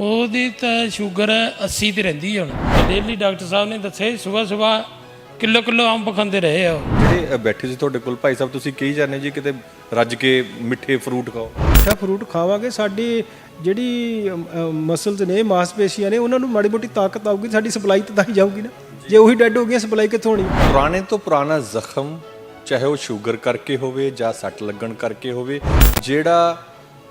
ਉਹਦੀ ਤਾਂ ਸ਼ੂਗਰ 80 ਤੇ ਰਹਿੰਦੀ ਹੈ ਹੁਣ। ਡੇਲੀ ਡਾਕਟਰ ਸਾਹਿਬ ਨੇ ਦੱਸਿਆ ਸਵੇਰ ਸਵੇਰ ਕਿਲੋ ਕਿਲੋ ਅੰਬ ਖਾਂਦੇ ਰਹੇ ਆ ਜਿਹੜੇ ਅ, ਬੈਠੇ ਸੀ ਤੁਹਾਡੇ ਕੋਲ ਭਾਈ ਸਾਹਿਬ ਤੁਸੀਂ ਕਹੀ ਜਾਂਦੇ ਜੀ ਕਿਤੇ ਰੱਜ ਕੇ ਮਿੱਠੇ ਫਰੂਟ ਖਾਓ? ਮਿੱਠਾ ਫਰੂਟ ਖਾਵਾਂਗੇ। ਸਾਡੀ ਜਿਹੜੀ ਮਸਲਸ ਨੇ ਮਾਸਪੇਸ਼ੀਆਂ ਨੇ ਉਹਨਾਂ ਨੂੰ ਮਾੜੀ ਮੋਟੀ ਤਾਕਤ ਆਊਗੀ ਸਾਡੀ ਸਪਲਾਈ ਤਾਂ ਤਾਂ ਹੀ ਜਾਊਗੀ ਨਾ। ਜੇ ਉਹੀ ਡੈੱਡ ਹੋ ਗਈਆਂ ਸਪਲਾਈ ਕਿੱਥੋਂ ਹੋਣੀ? ਪੁਰਾਣੇ ਤੋਂ ਪੁਰਾਣਾ ਜ਼ਖਮ ਚਾਹੇ ਉਹ ਸ਼ੂਗਰ ਕਰਕੇ ਹੋਵੇ ਜਾਂ ਸੱਟ ਲੱਗਣ ਕਰਕੇ ਹੋਵੇ ਜਿਹੜਾ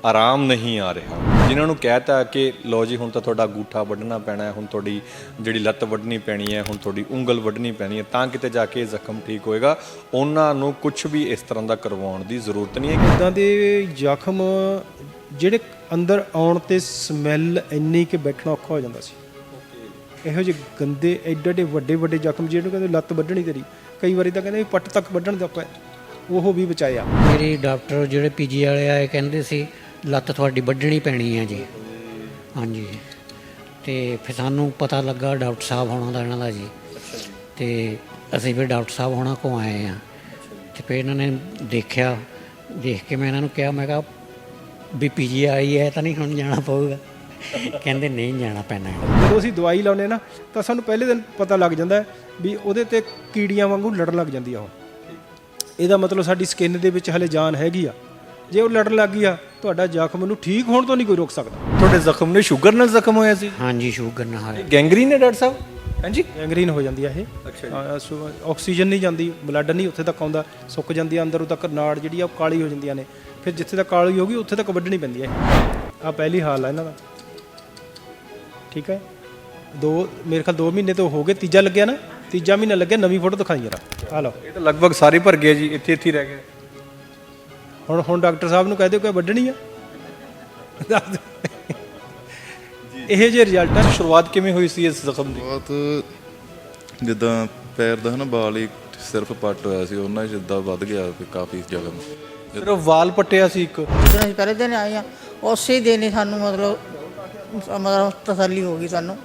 ਆਰਾਮ ਨਹੀਂ ਆ ਰਿਹਾ। ਜਿਨ੍ਹਾਂ ਨੂੰ ਕਹਿਤਾ ਕਿ ਲੋ ਜੀ ਹੁਣ ਤਾਂ ਤੁਹਾਡਾ ਅੰਗੂਠਾ ਵੱਢਣਾ ਪੈਣਾ ਹੈ ਹੁਣ ਤੁਹਾਡੀ ਜਿਹੜੀ ਲੱਤ ਵੱਢਣੀ ਪੈਣੀ ਹੈ ਹੁਣ ਤੁਹਾਡੀ ਉਂਗਲ ਵੱਢਣੀ ਪੈਣੀ ਹੈ ਤਾਂ ਕਿਤੇ ਜਾ ਕੇ ਇਹ ਜ਼ਖਮ ਠੀਕ ਹੋਏਗਾ। ਉਹਨਾਂ ਨੂੰ ਕੁਝ ਵੀ ਇਸ ਤਰ੍ਹਾਂ ਦਾ ਕਰਵਾਉਣ ਦੀ ਜ਼ਰੂਰਤ ਨਹੀਂ ਹੈ ਇਦਾਂ ਦੇ ਜ਼ਖਮ ਜਿਹੜੇ ਅੰਦਰ ਆਉਣ ਤੇ ਸਮੈਲ ਇੰਨੀ ਕਿ ਬੈਠਣਾ ਔਖਾ ਹੋ ਜਾਂਦਾ ਸੀ। ਇਹੋ ਜਿਹੇ ਗੰਦੇ ਐਡੇ ਐਡੇ ਵੱਡੇ ਵੱਡੇ ਜ਼ਖਮ ਜਿਹਨੂੰ ਕਹਿੰਦੇ ਲੱਤ ਵੱਢਣੀ ਤੇਰੀ ਕਈ ਵਾਰੀ ਤਾਂ ਕਹਿੰਦੇ ਵੀ ਪੱਟ ਤੱਕ ਵੱਢਣ ਦਾ ਆਪਾਂ ਉਹ ਵੀ ਬਚਾਇਆ। ਮੇਰੀ ਡਾਕਟਰ ਜਿਹੜੇ ਪੀਜੀ ਵਾਲੇ ਆਏ ਕਹਿੰਦੇ ਸੀ ਲੱਤ ਤੁਹਾਡੀ ਵੱਢਣੀ ਪੈਣੀ ਹੈ ਜੀ। ਹਾਂਜੀ। ਤੇ ਫਿਰ ਸਾਨੂੰ ਪਤਾ ਲੱਗਾ ਡਾਕਟਰ ਸਾਹਿਬ ਹੋਣਾ ਦਾ ਇਹਨਾਂ ਦਾ ਜੀ। ਤੇ ਅਸੀਂ ਫਿਰ ਡਾਕਟਰ ਸਾਹਿਬ ਹੋਣਾ ਕੋ ਆਏ ਆ ਤੇ ਫਿਰ ਇਹਨਾਂ ਨੇ ਦੇਖਿਆ, ਦੇਖ ਕੇ ਮੈਂ ਇਹਨਾਂ ਨੂੰ ਕਿਹਾ, ਮੈਂ ਕਿਹਾ ਵੀ ਪੀਜੀ ਆਈ ਹੈ ਤਾਂ ਨਹੀਂ ਹੁਣ ਜਾਣਾ ਪਊਗਾ। ਕਹਿੰਦੇ ਨਹੀਂ ਜਾਣਾ ਪੈਣਾ। ਜਦੋਂ ਅਸੀਂ ਦਵਾਈ ਲਾਉਨੇ ਨਾ, ਤਾਂ ਸਾਨੂੰ ਪਹਿਲੇ ਦਿਨ ਪਤਾ ਲੱਗ ਜਾਂਦਾ ਵੀ ਉਹਦੇ ਤੇ ਕੀੜੀਆਂ ਵਾਂਗੂ ਲੜਨ ਲੱਗ ਜਾਂਦੀ ਆ ਉਹ। ਇਹਦਾ ਮਤਲਬ ਸਾਡੀ ਸਕਿਨ ਦੇ ਵਿੱਚ ਹਲੇ ਜਾਨ ਹੈਗੀ ਆ। ਜੇ ਉਹ ਲੜਨ ਲੱਗ ਗਈ ਆ ਤੁਹਾਡਾ ਜ਼ਖਮ ਨੂੰ ਠੀਕ ਹੋਣ ਤੋਂ ਨਹੀਂ ਕੋਈ ਰੋਕ ਸਕਦਾ। ਤੁਹਾਡੇ ਜ਼ਖਮ ਨੇ ਸ਼ੂਗਰ ਨਾਲ ਜ਼ਖਮ ਹੋਇਆ ਸੀ? ਹਾਂਜੀ ਸ਼ੂਗਰ ਨਾ ਹੋਏ ਗੈਂਗਰੀਨ ਹੈ ਡਾਕਟਰ ਸਾਹਿਬ? ਹਾਂਜੀ? ਗੈਂਗਰੀਨ ਹੋ ਜਾਂਦੀ ਆ ਇਹ। ਸੋ ਆਕਸੀਜਨ ਨਹੀਂ ਜਾਂਦੀ ਬਲੱਡ ਨਹੀਂ ਉੱਥੇ ਤੱਕ ਆਉਂਦਾ ਸੁੱਕ ਜਾਂਦੀ ਆ ਅੰਦਰੋਂ ਤੱਕ ਨਾੜ ਜਿਹੜੀ ਆ ਉਹ ਕਾਲੀ ਹੋ ਜਾਂਦੀਆਂ ਨੇ। ਫਿਰ ਜਿੱਥੇ ਤੱਕ ਕਾਲੀ ਹੋ ਗਈ ਉੱਥੇ ਤੱਕ ਵੱਢਣੀ ਪੈਂਦੀ ਹੈ ਆ ਪਹਿਲੀ ਹਾਲ ਆ ਇਹਨਾਂ ਦਾ। ਠੀਕ ਹੈ ਦੋ ਮੇਰੇ ਖਿਆਲ 2 ਮਹੀਨੇ ਤੋਂ ਹੋ ਗਏ ਤੀਜਾ ਲੱਗਿਆ ਨਾ। ਤੀਜਾ ਮਹੀਨਾ ਲੱਗਿਆ ਨਵੀਂ ਫੋਟੋ ਦਿਖਾਈ ਜਰਾ। ਆ ਲਓ। ਇਹ ਤਾਂ ਲਗਭਗ ਸਾਰੇ ਭਰ ਗਏ ਜੀ ਇੱਥੇ ਇੱਥੇ ਹੀ ਰਹਿ ਗਏ ਹੁਣ ਹੁਣ ਡਾਕਟਰ ਸਾਹਿਬ ਨੂੰ ਕਹਿ ਦਿਓ ਕਿ ਵੱਢਣੀ ਆ। ਦੱਸ ਦਿਓ। ਇਹ ਜੇ ਰਿਜ਼ਲਟ ਆ ਸ਼ੁਰੂਆਤ ਕਿਵੇਂ ਹੋਈ ਸੀ ਇਸ ਜ਼ਖਮ ਦੀ? ਬਹੁਤ ਜਿੱਦਾਂ ਪੈਰ ਦਾ ਹਨਾ ਬਾਲ ਹੀ ਸਿਰਫ ਪੱਟ ਹੋਇਆ ਸੀ ਉਹਨਾਂ 'ਚ ਜਿੱਦਾਂ ਵੱਧ ਗਿਆ ਵੀ ਕਾਫੀ ਜ਼ਖਮ। ਸਿਰਫ ਵਾਲ ਪੱਟਿਆ ਸੀ ਇੱਕ? ਜਦੋਂ ਅਸੀਂ ਪਹਿਲੇ ਦਿਨ ਆਏ ਆ ਉਸੇ ਦਿਨ ਹੀ ਸਾਨੂੰ ਮਤਲਬ ਮਤਲਬ ਤਸੱਲੀ ਹੋ ਗਈ ਸਾਨੂੰ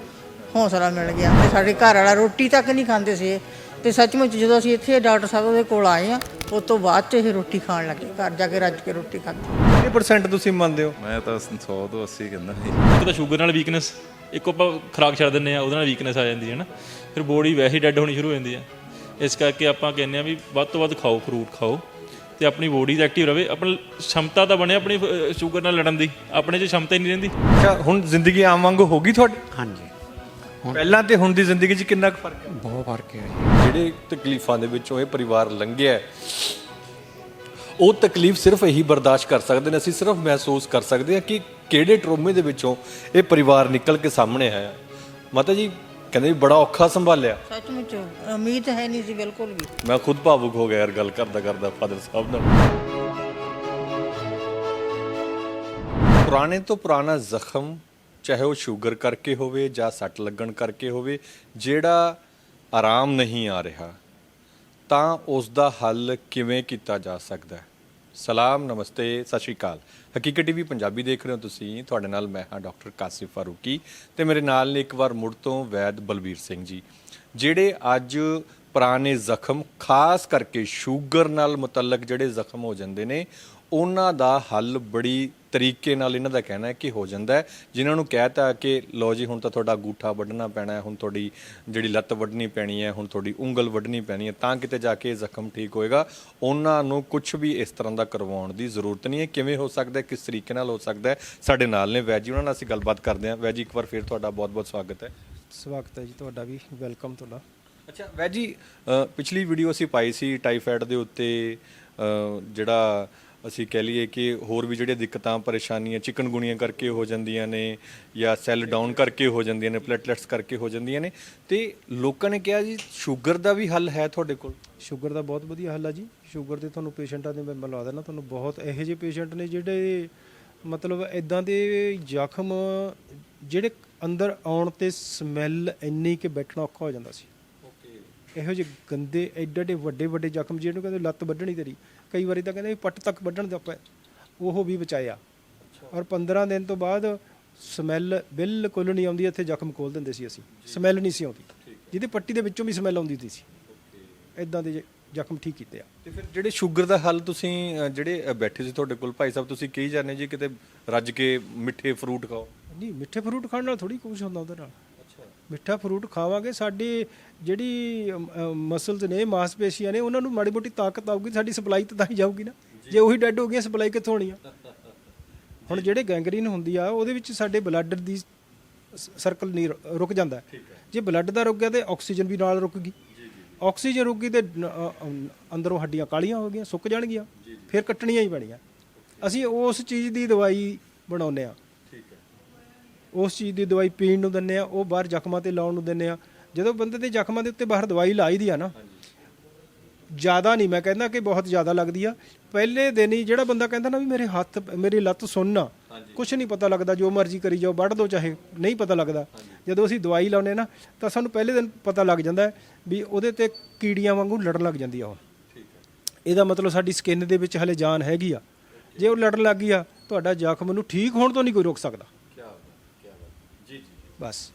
ਹੌਸਲਾ ਮਿਲ ਗਿਆ। ਤੇ ਸਾਡੇ ਘਰ ਵਾਲਾ ਰੋਟੀ ਤੱਕ ਨਹੀਂ ਖਾਂਦੇ ਸੀ। ਤੇ ਸੱਚਮੁੱਚ ਜਦੋਂ ਅਸੀਂ ਇੱਥੇ ਡਾਕਟਰ ਸਾਹਿਬ ਦੇ ਕੋਲ ਆਏ ਆ ਉਸ ਤੋਂ ਬਾਅਦ ਚ ਇਹ ਰੋਟੀ ਖਾਣ ਲੱਗੇ ਘਰ ਜਾ ਕੇ ਰੱਜ ਕੇ ਰੋਟੀ ਖਾਧੀ। ਕਿੰਨੇ ਪਰਸੈਂਟ ਤੁਸੀਂ ਮੰਨਦੇ ਹੋ? ਮੈਂ ਤਾਂ 100 ਤੋਂ 80 ਕਹਿੰਦਾ ਇੱਕ ਤਾਂ ਸ਼ੂਗਰ ਨਾਲ ਵੀਕਨੈਸ ਇੱਕ ਆਪਾਂ ਖੁਰਾਕ ਛੱਡ ਦਿੰਨੇ ਆ ਉਹਦੇ ਨਾਲ ਵੀਕਨੈਸ ਆ ਜਾਂਦੀ ਹੈ ਨਾ। ਫਿਰ ਬੋਡੀ ਵੈਸੇ ਡੈੱਡ ਹੋਣੀ ਸ਼ੁਰੂ ਹੋ ਜਾਂਦੀ ਹੈ। ਇਸ ਕਰਕੇ ਆਪਾਂ ਕਹਿੰਦੇ ਆ ਵੀ ਵੱਧ ਤੋਂ ਵੱਧ ਖਾਓ ਫਰੂਟ ਖਾਓ ਤੇ ਆਪਣੀ ਬੋਡੀ ਐਕਟਿਵ ਰਵੇ। ਆਪਣੀ ਸ਼ਮਤਾ ਤਾਂ ਬਣੇ ਆਪਣੀ ਸ਼ੂਗਰ ਨਾਲ ਲੜਨ ਦੀ। ਆਪਣੇ 'ਚ ਸ਼ਮਤਾ ਹੀ ਨਹੀਂ ਰਹਿੰਦੀ। ਅੱਛਾ ਹੁਣ ਜ਼ਿੰਦਗੀ ਆਮ ਵਾਂਗ ਹੋ ਗਈ ਤੁਹਾਡੀ? ਹਾਂਜੀ। ਪਹਿਲਾਂ ਤੇ ਹੁਣ ਦੀ ਜ਼ਿੰਦਗੀ 'ਚ ਕਿੰਨਾ ਕੁ ਫ਼ਰਕ ਹੈ? ਬਹੁਤ ਫ਼ਰਕ ਹੈ ਜੀ। ਜਿਹੜੇ ਤਕਲੀਫਾਂ ਦੇ ਵਿੱਚੋਂ ਇਹ ਪਰਿਵਾਰ ਲੰਘਿਆ ਉਹ ਤਕਲੀਫ ਸਿਰਫ ਇਹੀ ਬਰਦਾਸ਼ਤ ਕਰ ਸਕਦੇ ਨੇ ਅਸੀਂ ਸਿਰਫ ਮਹਿਸੂਸ ਕਰ ਸਕਦੇ ਹਾਂ ਕਿ ਕਿਹੜੇ ਟਰੋਮੇ ਦੇ ਵਿੱਚੋਂ ਇਹ ਪਰਿਵਾਰ ਨਿਕਲ ਕੇ ਸਾਹਮਣੇ ਆਇਆ। ਮਾਤਾ ਜੀ ਕਹਿੰਦੇ ਵੀ ਬੜਾ ਔਖਾ ਸੰਭਾਲਿਆ। ਸੱਚਮੁੱਚ ਉਮੀਦ ਹੈ ਨਹੀਂ ਸੀ ਬਿਲਕੁਲ ਵੀ। ਮੈਂ ਖੁਦ ਭਾਵੁਕ ਹੋ ਗਿਆ ਯਾਰ ਗੱਲ ਕਰਦਾ ਕਰਦਾ ਫਾਦਰ ਸਾਹਿਬ ਨਾਲ। ਪੁਰਾਣੇ ਤੋਂ ਪੁਰਾਣਾ ਜ਼ਖਮ ਚਾਹੇ ਉਹ ਸ਼ੂਗਰ ਕਰਕੇ ਹੋਵੇ ਜਾਂ ਸੱਟ ਲੱਗਣ ਕਰਕੇ ਹੋਵੇ ਜਿਹੜਾ ਆਰਾਮ ਨਹੀਂ ਆ ਰਿਹਾ, ਤਾਂ ਉਸ ਦਾ ਹੱਲ ਕਿਵੇਂ ਕੀਤਾ ਜਾ ਸਕਦਾ ਹੈ? ਸਲਾਮ, ਨਮਸਤੇ, ਸਤਿ ਸ਼੍ਰੀ ਅਕਾਲ। ਹਕੀਕਤ ਟੀਵੀ ਪੰਜਾਬੀ ਦੇਖ ਰਹੇ ਹੋ ਤੁਸੀਂ। ਤੁਹਾਡੇ ਨਾਲ ਮੈਂ ਹਾਂ ਡਾਕਟਰ ਕਾਸਿਫ ਫਾਰੂਕੀ ਤੇ ਮੇਰੇ ਨਾਲ ਨੇ ਇੱਕ ਵਾਰ ਮੁੜ ਤੋਂ ਵੈਦ ਬਲਬੀਰ ਸਿੰਘ ਜੀ, ਜਿਹੜੇ ਅੱਜ ਪੁਰਾਣੇ ਜ਼ਖਮ, ਖਾਸ ਕਰਕੇ ਸ਼ੂਗਰ ਨਾਲ ਮੁਤਲਕ ਜਿਹੜੇ ਜ਼ਖਮ ਹੋ ਜਾਂਦੇ ਨੇ ਉਹਨਾਂ ਦਾ ਹੱਲ ਬੜੀ ਤਰੀਕੇ ਨਾਲ ਇਹਨਾਂ ਦਾ ਕਹਿਣਾ ਹੈ ਕਿ ਹੋ ਜਾਂਦਾ ਹੈ। ਜਿਨ੍ਹਾਂ ਨੂੰ ਕਹਿਤਾ ਕਿ ਲੋ ਜੀ ਹੁਣ ਤਾਂ ਤੁਹਾਡਾ ਅੰਗੂਠਾ ਵੱਢਣਾ ਪੈਣਾ ਹੈ ਹੁਣ ਤੁਹਾਡੀ ਜਿਹੜੀ ਲੱਤ ਵੱਢਣੀ ਪੈਣੀ ਹੈ ਹੁਣ ਤੁਹਾਡੀ ਉਂਗਲ ਵੱਢਣੀ ਪੈਣੀ ਹੈ ਤਾਂ ਕਿਤੇ ਜਾ ਕੇ ਇਹ ਜ਼ਖਮ ਠੀਕ ਹੋਏਗਾ। ਉਹਨਾਂ ਨੂੰ ਕੁਝ ਵੀ ਇਸ ਤਰ੍ਹਾਂ ਦਾ ਕਰਵਾਉਣ ਦੀ ਜ਼ਰੂਰਤ ਨਹੀਂ ਹੈ। ਕਿਵੇਂ ਹੋ ਸਕਦਾ ਹੈ? ਕਿਸ ਤਰੀਕੇ ਨਾਲ ਹੋ ਸਕਦਾ ਹੈ? ਸਾਡੇ ਨਾਲ ਨੇ ਵੈਜੀ ਉਹਨਾਂ ਨਾਲ ਅਸੀਂ ਗੱਲਬਾਤ ਕਰਦੇ ਹਾਂ। ਵੈਜੀ ਇੱਕ ਵਾਰ ਫਿਰ ਤੁਹਾਡਾ ਬਹੁਤ-ਬਹੁਤ ਸਵਾਗਤ ਹੈ। ਸਵਾਗਤ ਹੈ ਜੀ ਤੁਹਾਡਾ ਵੀ। ਵੈਲਕਮ ਤੁਹਾਡਾ। ਅੱਛਾ ਵੈਜੀ ਪਿਛਲੀ ਵੀਡੀਓ ਅਸੀਂ ਪਾਈ ਸੀ ਟਾਈਫਾਇਡ ਦੇ ਉੱਤੇ ਜਿਹੜਾ ਅਸੀਂ ਕਹਿ ਲਈਏ ਕਿ ਹੋਰ ਵੀ ਜਿਹੜੀਆਂ ਦਿੱਕਤਾਂ ਪਰੇਸ਼ਾਨੀਆਂ ਚਿਕਨਗੁਣੀਆਂ ਕਰਕੇ ਹੋ ਜਾਂਦੀਆਂ ਨੇ ਜਾਂ ਸੈੱਲ ਡਾਊਨ ਕਰਕੇ ਹੋ ਜਾਂਦੀਆਂ ਨੇ ਪਲੇਟਲੈਟਸ ਕਰਕੇ ਹੋ ਜਾਂਦੀਆਂ ਨੇ ਤੇ ਲੋਕਾਂ ਨੇ ਕਿਹਾ ਜੀ ਸ਼ੂਗਰ ਦਾ ਵੀ ਹੱਲ ਹੈ ਤੁਹਾਡੇ ਕੋਲ? ਸ਼ੂਗਰ ਦਾ ਬਹੁਤ ਵਧੀਆ ਹੱਲ ਆ ਜੀ। ਸ਼ੂਗਰ ਦੇ ਤੁਹਾਨੂੰ ਪੇਸ਼ੈਂਟਾਂ ਦੇ ਮੈਂ ਮਿਲਵਾ ਦੇਣਾ ਤੁਹਾਨੂੰ ਬਹੁਤ ਇਹੋ ਜਿਹੇ ਪੇਸ਼ੈਂਟ ਨੇ ਜਿਹੜੇ ਮਤਲਬ ਇਦਾਂ ਦੇ ਜ਼ਖਮ ਜਿਹੜੇ ਅੰਦਰ ਆਉਣ ਤੇ ਸਮੈਲ ਇੰਨੀ ਕਿ ਬੈਠਣਾ ਔਖਾ ਹੋ ਜਾਂਦਾ ਸੀ। ਇਹੋ ਜਿਹੇ ਗੰਦੇ ਐਡੇ ਐਡੇ ਵੱਡੇ ਵੱਡੇ ਜ਼ਖਮ ਜਿਹਨੂੰ ਕਹਿੰਦੇ ਲੱਤ ਵੱਢਣੀ ਤੇਰੀ ਕਈ ਵਾਰੀ ਤਾਂ ਕਹਿੰਦੇ ਵੀ ਪੱਟ ਤੱਕ ਵੱਢਣ ਦਾ ਆਪਾਂ ਉਹ ਵੀ ਬਚਾਇਆ। ਔਰ 15 ਦਿਨ ਤੋਂ ਬਾਅਦ ਸਮੈਲ ਬਿਲਕੁਲ ਨਹੀਂ ਆਉਂਦੀ ਇੱਥੇ ਜ਼ਖਮ ਖੋਲ ਦਿੰਦੇ ਸੀ ਅਸੀਂ। ਸਮੈਲ ਨਹੀਂ ਸੀ ਆਉਂਦੀ। ਜਿਹਦੀ ਪੱਟੀ ਦੇ ਵਿੱਚੋਂ ਵੀ ਸਮੈਲ ਆਉਂਦੀ ਸੀ। ਇਦਾਂ ਦੇ ਜ਼ਖਮ ਠੀਕ ਕੀਤੇ ਆ। ਤੇ ਫਿਰ ਜਿਹੜੇ ਸ਼ੂਗਰ ਦਾ ਹੱਲ ਤੁਸੀਂ ਜਿਹੜੇ ਬੈਠੇ ਸੀ ਤੁਹਾਡੇ ਕੋਲ ਭਾਈ ਸਾਹਿਬ ਤੁਸੀਂ ਕਹੀ ਜਾਂਦੇ ਜੀ ਕਿਤੇ ਰੱਜ ਕੇ ਮਿੱਠੇ ਫਰੂਟ ਖਾਓ। ਨਹੀਂ ਮਿੱਠੇ ਫਰੂਟ ਖਾਣ ਨਾਲ ਥੋੜੀ ਕੁਝ ਹੁੰਦਾ ਉਹਦੇ ਨਾਲ। ਮਿੱਠਾ ਫਰੂਟ ਖਾਵਾਂਗੇ ਸਾਡੀ ਜਿਹੜੀ ਮਸਲਸ ਨੇ ਮਾਸਪੇਸ਼ੀਆਂ ਨੇ ਉਹਨਾਂ ਨੂੰ ਮਾੜੀ ਮੋਟੀ ਤਾਕਤ ਆਊਗੀ ਸਾਡੀ ਸਪਲਾਈ ਤਾਂ ਹੀ ਜਾਊਗੀ ਨਾ। ਜੇ। ਉਹੀ ਡੈੱਡ ਹੋ ਗਈਆਂ ਸਪਲਾਈ ਕਿੱਥੋਂ ਹੋਣੀ ਆ? ਹੁਣ ਜਿਹੜੇ ਗੈਂਗਰੀਨ ਹੁੰਦੀ ਆ ਉਹਦੇ ਵਿੱਚ ਸਾਡੇ ਬਲੱਡ ਦੀ ਸਰਕਲ ਨਹੀਂ ਰੁਕ ਜਾਂਦਾ। ਜੇ ਬਲੱਡ ਦਾ ਰੁਕ ਗਿਆ ਤੇ ਆਕਸੀਜਨ ਵੀ ਨਾਲ ਰੁਕ ਗਈ। ਆਕਸੀਜਨ ਰੁਕ ਗਈ ਤੇ ਅੰਦਰੋਂ ਹੱਡੀਆਂ ਕਾਲੀਆਂ ਹੋ ਗਈਆਂ ਸੁੱਕ ਜਾਣਗੀਆਂ। ਫਿਰ ਕੱਟਣੀਆਂ ਹੀ ਪੈਣੀਆਂ। ਅਸੀਂ ਉਸ ਚੀਜ਼ ਦੀ ਦਵਾਈ ਬਣਾਉਂਦੇ ਆ ਉਸ ਚੀਜ਼ ਦੀ ਦਵਾਈ ਪੀਣ ਨੂੰ ਦਿੰਦੇ ਆ ਉਹ ਬਾਹਰ ਜ਼ਖਮਾਂ ਤੇ ਲਾਉਣ ਨੂੰ ਦਿੰਦੇ ਆ। ਜਦੋਂ ਬੰਦੇ ਦੇ ਜ਼ਖਮਾਂ ਦੇ ਉੱਤੇ ਬਾਹਰ ਦਵਾਈ ਲਾਈ ਦੀ ਆ ਨਾ ਜ਼ਿਆਦਾ ਨਹੀਂ ਮੈਂ ਕਹਿੰਦਾ ਕਿ ਬਹੁਤ ਜ਼ਿਆਦਾ ਲੱਗਦੀ ਆ। ਪਹਿਲੇ ਦਿਨ ਹੀ ਜਿਹੜਾ ਬੰਦਾ ਕਹਿੰਦਾ ਨਾ ਵੀ ਮੇਰੇ ਹੱਥ ਮੇਰੀ ਲੱਤ ਸੁੰਨਾ ਕੁਝ ਨਹੀਂ ਪਤਾ ਲੱਗਦਾ ਜੋ ਮਰਜ਼ੀ ਕਰੀ ਜਾਓ ਵੱਢ ਦੋ ਚਾਹੇ ਨਹੀਂ ਪਤਾ ਲੱਗਦਾ। ਜਦੋਂ ਅਸੀਂ ਦਵਾਈ ਲਾਉਨੇ ਨਾ ਤਾਂ ਸਾਨੂੰ ਪਹਿਲੇ ਦਿਨ ਪਤਾ ਲੱਗ ਜਾਂਦਾ ਵੀ ਉਹਦੇ ਤੇ ਕੀੜੀਆਂ ਵਾਂਗੂ ਲੜਨ ਲੱਗ ਜਾਂਦੀ ਆ ਉਹ। ਇਹਦਾ ਮਤਲਬ ਸਾਡੀ ਸਕਿਨ ਦੇ ਵਿੱਚ ਹਲੇ ਜਾਨ ਹੈਗੀ ਆ। ਜੇ ਉਹ ਲੜਨ ਲੱਗ ਗਈ ਆ ਤੁਹਾਡਾ ਜ਼ਖਮ ਨੂੰ ਠੀਕ ਹੋਣ ਤੋਂ ਨਹੀਂ ਕੋਈ ਰੋਕ ਸਕਦਾ। ਬਸ।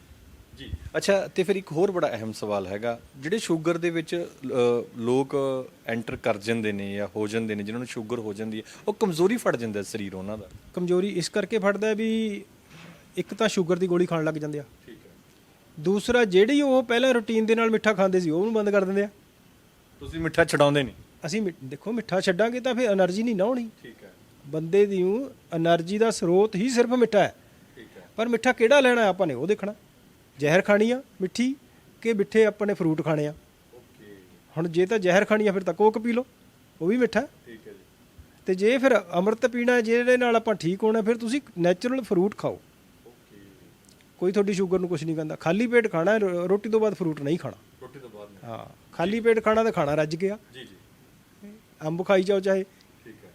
ਜੀ। ਅੱਛਾ ਤੇ ਫਿਰ ਇੱਕ ਹੋਰ ਬੜਾ ਅਹਿਮ ਸਵਾਲ ਹੈਗਾ। ਜਿਹੜੇ ਸ਼ੂਗਰ ਦੇ ਵਿੱਚ ਲੋਕ ਐਂਟਰ ਕਰ ਜਾਂਦੇ ਨੇ ਜਾਂ ਹੋ ਜਾਂਦੇ ਨੇ ਜਿਨ੍ਹਾਂ ਨੂੰ ਸ਼ੂਗਰ ਹੋ ਜਾਂਦੀ ਹੈ ਉਹ ਕਮਜ਼ੋਰੀ ਫੜ ਜਾਂਦਾ ਸਰੀਰ ਉਹਨਾਂ ਦਾ। ਕਮਜ਼ੋਰੀ ਇਸ ਕਰਕੇ ਫੜਦਾ ਵੀ ਇੱਕ ਤਾਂ ਸ਼ੂਗਰ ਦੀ ਗੋਲੀ ਖਾਣ ਲੱਗ ਜਾਂਦੇ ਆ। ਠੀਕ ਹੈ। ਦੂਸਰਾ ਜਿਹੜੀ ਉਹ ਪਹਿਲਾਂ ਰੁਟੀਨ ਦੇ ਨਾਲ ਮਿੱਠਾ ਖਾਂਦੇ ਸੀ ਉਹ ਉਹਨੂੰ ਬੰਦ ਕਰ ਦਿੰਦੇ ਆ। ਤੁਸੀਂ ਮਿੱਠਾ ਛਡਾਉਂਦੇ ਨਹੀਂ? ਅਸੀਂ ਮਿ- ਦੇਖੋ ਮਿੱਠਾ ਛੱਡਾਂਗੇ ਤਾਂ ਫਿਰ એનર્ਜੀ ਨਹੀਂ ਨਾ ਹੋਣੀ। ਠੀਕ ਹੈ। ਬੰਦੇ ਦੀ ਨੂੰ એનર્ਜੀ ਦਾ ਸਰੋਤ ਹੀ ਸਿਰਫ ਮਿੱਠਾ ਹੈ। ਪਰ ਮਿੱਠਾ ਕਿਹੜਾ ਲੈਣਾ ਆਪਾਂ ਨੇ? ਉਹ ਦੇਖਣਾ। ਜ਼ਹਿਰ ਖਾਣੀ ਆ ਮਿੱਠੀ ਕਿ ਮਿੱਠੇ ਆਪਾਂ ਨੇ ਫਰੂਟ ਖਾਣੇ ਆ। ਓਕੇ ਹੁਣ ਜੇ ਤਾਂ ਜ਼ਹਿਰ ਖਾਣੀ ਆ ਫਿਰ ਤਾਂ ਕੋਕ ਪੀ ਲਓ। ਉਹ ਵੀ ਮਿੱਠਾ। ਠੀਕ ਹੈ ਜੀ। ਤੇ ਜੇ ਫਿਰ ਅੰਮ੍ਰਿਤ ਪੀਣਾ ਜਿਹਦੇ ਨਾਲ ਆਪਾਂ ਠੀਕ ਹੋਣਾ ਫਿਰ ਤੁਸੀਂ ਨੈਚੁਰਲ ਫਰੂਟ ਖਾਓ। ਓਕੇ ਕੋਈ ਤੁਹਾਡੀ ਸ਼ੂਗਰ ਨੂੰ ਕੁਝ ਨਹੀਂ ਕਹਿੰਦਾ। ਖਾਲੀ ਪੇਟ ਖਾਣਾ ਰੋਟੀ ਤੋਂ ਬਾਅਦ ਫਰੂਟ ਨਹੀਂ ਖਾਣਾ। ਰੋਟੀ ਤੋਂ ਬਾਅਦ ਨਹੀਂ। ਹਾਂ ਖਾਲੀ ਪੇਟ ਖਾਣਾ ਤਾਂ ਖਾਣਾ ਰੱਜ ਗਿਆ। ਜੀ ਜੀ। ਅੰਬ ਖਾਈ ਜਾਓ ਚਾਹੇ। ਠੀਕ ਹੈ।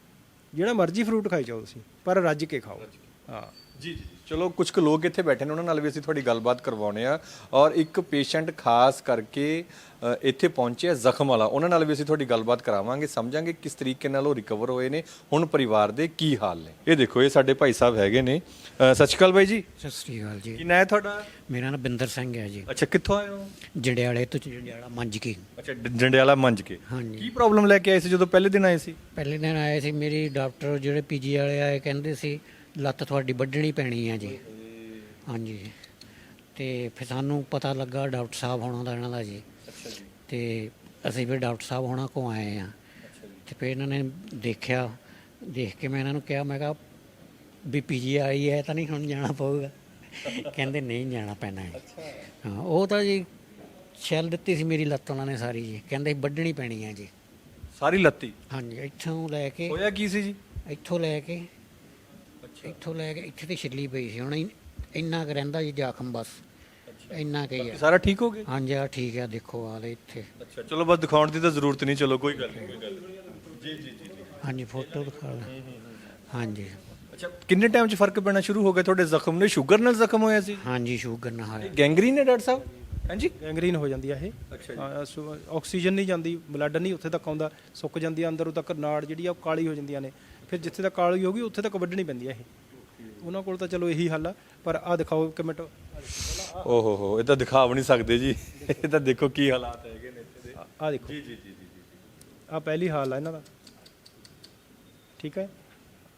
ਜਿਹੜਾ ਮਰਜ਼ੀ ਫਰੂਟ ਖਾਈ ਜਾਓ ਤੁਸੀਂ ਪਰ ਰੱਜ ਕੇ ਖਾਓ। ਹਾਂ। ਜੀ ਜੀ। ਚਲੋ ਕੁਝ ਕੁ ਲੋਕ ਇੱਥੇ ਬੈਠੇ ਨੇ ਉਹਨਾਂ ਨਾਲ ਵੀ ਅਸੀਂ ਤੁਹਾਡੀ ਗੱਲਬਾਤ ਕਰਵਾਉਣੇ ਆ। ਔਰ ਇੱਕ ਪੇਸ਼ੈਂਟ ਖਾਸ ਕਰਕੇ ਅ, ਇੱਥੇ ਪਹੁੰਚਿਆ ਜ਼ਖਮ ਵਾਲਾ। ਉਹਨਾਂ ਨਾਲ ਵੀ ਅਸੀਂ ਤੁਹਾਡੀ ਗੱਲਬਾਤ ਕਰਾਵਾਂਗੇ ਸਮਝਾਂਗੇ ਕਿਸ ਤਰੀਕੇ ਨਾਲ ਉਹ ਰਿਕਵਰ ਹੋਏ ਨੇ ਹੁਣ ਪਰਿਵਾਰ ਦੇ ਕੀ ਹਾਲ ਨੇ। ਇਹ ਦੇਖੋ ਇਹ ਸਾਡੇ ਭਾਈ ਸਾਹਿਬ ਹੈਗੇ ਨੇ। ਅ, ਸਤਿ ਸ਼੍ਰੀ ਅਕਾਲ ਬਾਈ ਜੀ। ਸਤਿ ਸ੍ਰੀ ਅਕਾਲ ਜੀ। ਕੀ ਨਾਂ ਹੈ ਤੁਹਾਡਾ? ਮੇਰਾ ਨਾਮ ਬਿੰਦਰ ਸਿੰਘ ਹੈ ਜੀ। ਅੱਛਾ ਕਿੱਥੋਂ ਆਏ ਹੋ? ਜੰਡਿਆਲੇ ਤੋਂ ਜੰਡਿਆਲਾ ਮੰਜ ਕੀ। ਅੱਛਾ ਡ- ਜੰਡਿਆਲਾ ਮੰਜ ਕੇ। ਹਾਂਜੀ। ਕੀ ਪ੍ਰੋਬਲਮ ਲੈ ਕੇ ਆਏ ਸੀ ਜਦੋਂ ਪਹਿਲੇ ਦਿਨ ਆਏ ਸੀ? ਪਹਿਲੇ ਦਿਨ ਆਏ ਸੀ ਮੇਰੀ ਡਾਕਟਰ ਜਿਹੜੇ ਪੀਜੀ ਵਾਲੇ ਆਏ ਕਹਿੰਦੇ ਸੀ ਲੱਤ ਤੁਹਾਡੀ ਵੱਢਣੀ ਪੈਣੀ ਹੈ ਜੀ। ਹਾਂਜੀ ਤੇ ਫਿਰ ਸਾਨੂੰ ਪਤਾ ਲੱਗਾ ਡਾਕਟਰ ਸਾਹਿਬ ਹੋਣਾ ਦਾ ਇਹਨਾਂ ਦਾ ਜੀ। ਅੱਛਾ ਜੀ। ਤੇ ਅਸੀਂ ਫਿਰ ਡਾਕਟਰ ਸਾਹਿਬ ਹੋਣਾ ਕੋ ਆਏ ਆ। ਤੇ ਫਿਰ ਇਹਨਾਂ ਨੇ ਦੇਖਿਆ ਦੇਖ ਕੇ ਮੈਂ ਇਹਨਾਂ ਨੂੰ ਕਿਹਾ ਮੈਂ ਕਿਹਾ ਵੀ ਪੀਜੀ ਆਈ ਹੈ ਤਾਂ ਨਹੀਂ ਹੁਣ ਜਾਣਾ ਪਊਗਾ। ਕਹਿੰਦੇ ਨਹੀਂ ਜਾਣਾ ਪੈਣਾ ਹੈ ਹਾਂ ਉਹ ਤਾਂ ਜੀ ਛੈਲ ਦਿੱਤੀ ਸੀ ਮੇਰੀ ਲੱਤ ਉਹਨਾਂ ਨੇ ਸਾਰੀ ਜੀ। ਕਹਿੰਦੇ ਵੱਢਣੀ ਪੈਣੀ ਹੈ ਜੀ। ਸਾਰੀ ਲੱਤੀ? ਹਾਂਜੀ ਇੱਥੋਂ ਲੈ ਕੇ ਹੋਇਆ ਕੀ ਸੀ ਜੀ? ਇੱਥੋਂ ਲੈ ਕੇ ਇੱਥੋਂ ਲੈ ਕੇ ਇੱਥੇ ਤੇ ਛਿੱਲੀ ਪਈ ਸੀ ਹੁਣ ਇਨ- ਇੰਨਾ ਕੁ ਰਹਿੰਦਾ ਜੀ ਜ਼ਖਮ ਬਸ। ਇੰਨਾ ਕੁ ਹੀ ਹੈ ਸਾਰਾ ਠੀਕ ਹੋ ਗਿਆ? ਹਾਂਜੀ ਆ ਠੀਕ ਹੈ ਦੇਖੋ ਆਲੇ ਇੱਥੇ। ਅੱਛਾ ਚਲੋ ਬਸ ਦਿਖਾਉਣ ਦੀ ਤਾਂ ਜ਼ਰੂਰਤ ਨਹੀਂ ਚਲੋ ਕੋਈ ਗੱਲ ਨਹੀਂ ਕੋਈ ਗੱਲ ਨਹੀਂ। ਹਾਂਜੀ ਫੋਟੋ ਦਿਖਾ ਲਓ। ਹਾਂਜੀ। ਅੱਛਾ ਕਿੰਨੇ ਟਾਈਮ 'ਚ ਫ਼ਰਕ ਪੈਣਾ ਸ਼ੁਰੂ ਹੋ ਗਿਆ? ਤੁਹਾਡੇ ਜ਼ਖਮ ਨੇ ਸ਼ੂਗਰ ਨਾਲ ਜ਼ਖਮ ਹੋਇਆ ਸੀ? ਹਾਂਜੀ ਸ਼ੂਗਰ ਨਾ ਹੋਇਆ। ਗੈਂਗਰੀਨ ਹੈ ਡਾਕਟਰ ਸਾਹਿਬ? ਹਾਂਜੀ? ਗੈਂਗਰੀਨ ਹੋ ਜਾਂਦੀ ਆ ਇਹ। ਹਾਂ, ਸੋ ਆਕਸੀਜਨ ਨਹੀਂ ਜਾਂਦੀ ਬਲੱਡ ਨਹੀਂ ਉੱਥੇ ਤੱਕ ਆਉਂਦਾ ਸੁੱਕ ਜਾਂਦੀ ਆ ਅੰਦਰੋਂ ਤੱਕ ਨਾੜ ਜਿਹੜੀ ਆ ਉਹ ਕਾਲੀ ਹੋ ਜਾਂਦੀਆਂ ਨੇ। ਫਿਰ ਜਿੱਥੇ ਤੱਕ ਕਾਲੀ ਹੋ ਗਈ ਉੱਥੇ ਤੱਕ ਵੱਢਣੀ ਪੈਂਦੀ ਆ ਇਹ। ਉਹਨਾਂ ਕੋਲ ਤਾਂ ਚਲੋ ਇਹੀ ਹੱਲ ਆ ਪਰ ਆ ਦਿਖਾਓ ਇੱਕ ਮਿੰਟ। ਓ ਹੋ ਹੋ ਇਹ ਤਾਂ ਦਿਖਾ ਵੀ ਨਹੀਂ ਸਕਦੇ ਜੀ। ਇਹ ਤਾਂ ਦੇਖੋ ਕੀ ਹਾਲਾਤ ਹੈਗੇ ਨੇ ਇੱਥੇ ਦੇ। ਆ ਦੇਖੋ। ਜੀ ਜੀ ਜੀ ਜੀ ਆ ਪਹਿਲੀ ਹਾਲ ਆ ਇਹਨਾਂ ਦਾ। ਠੀਕ ਹੈ?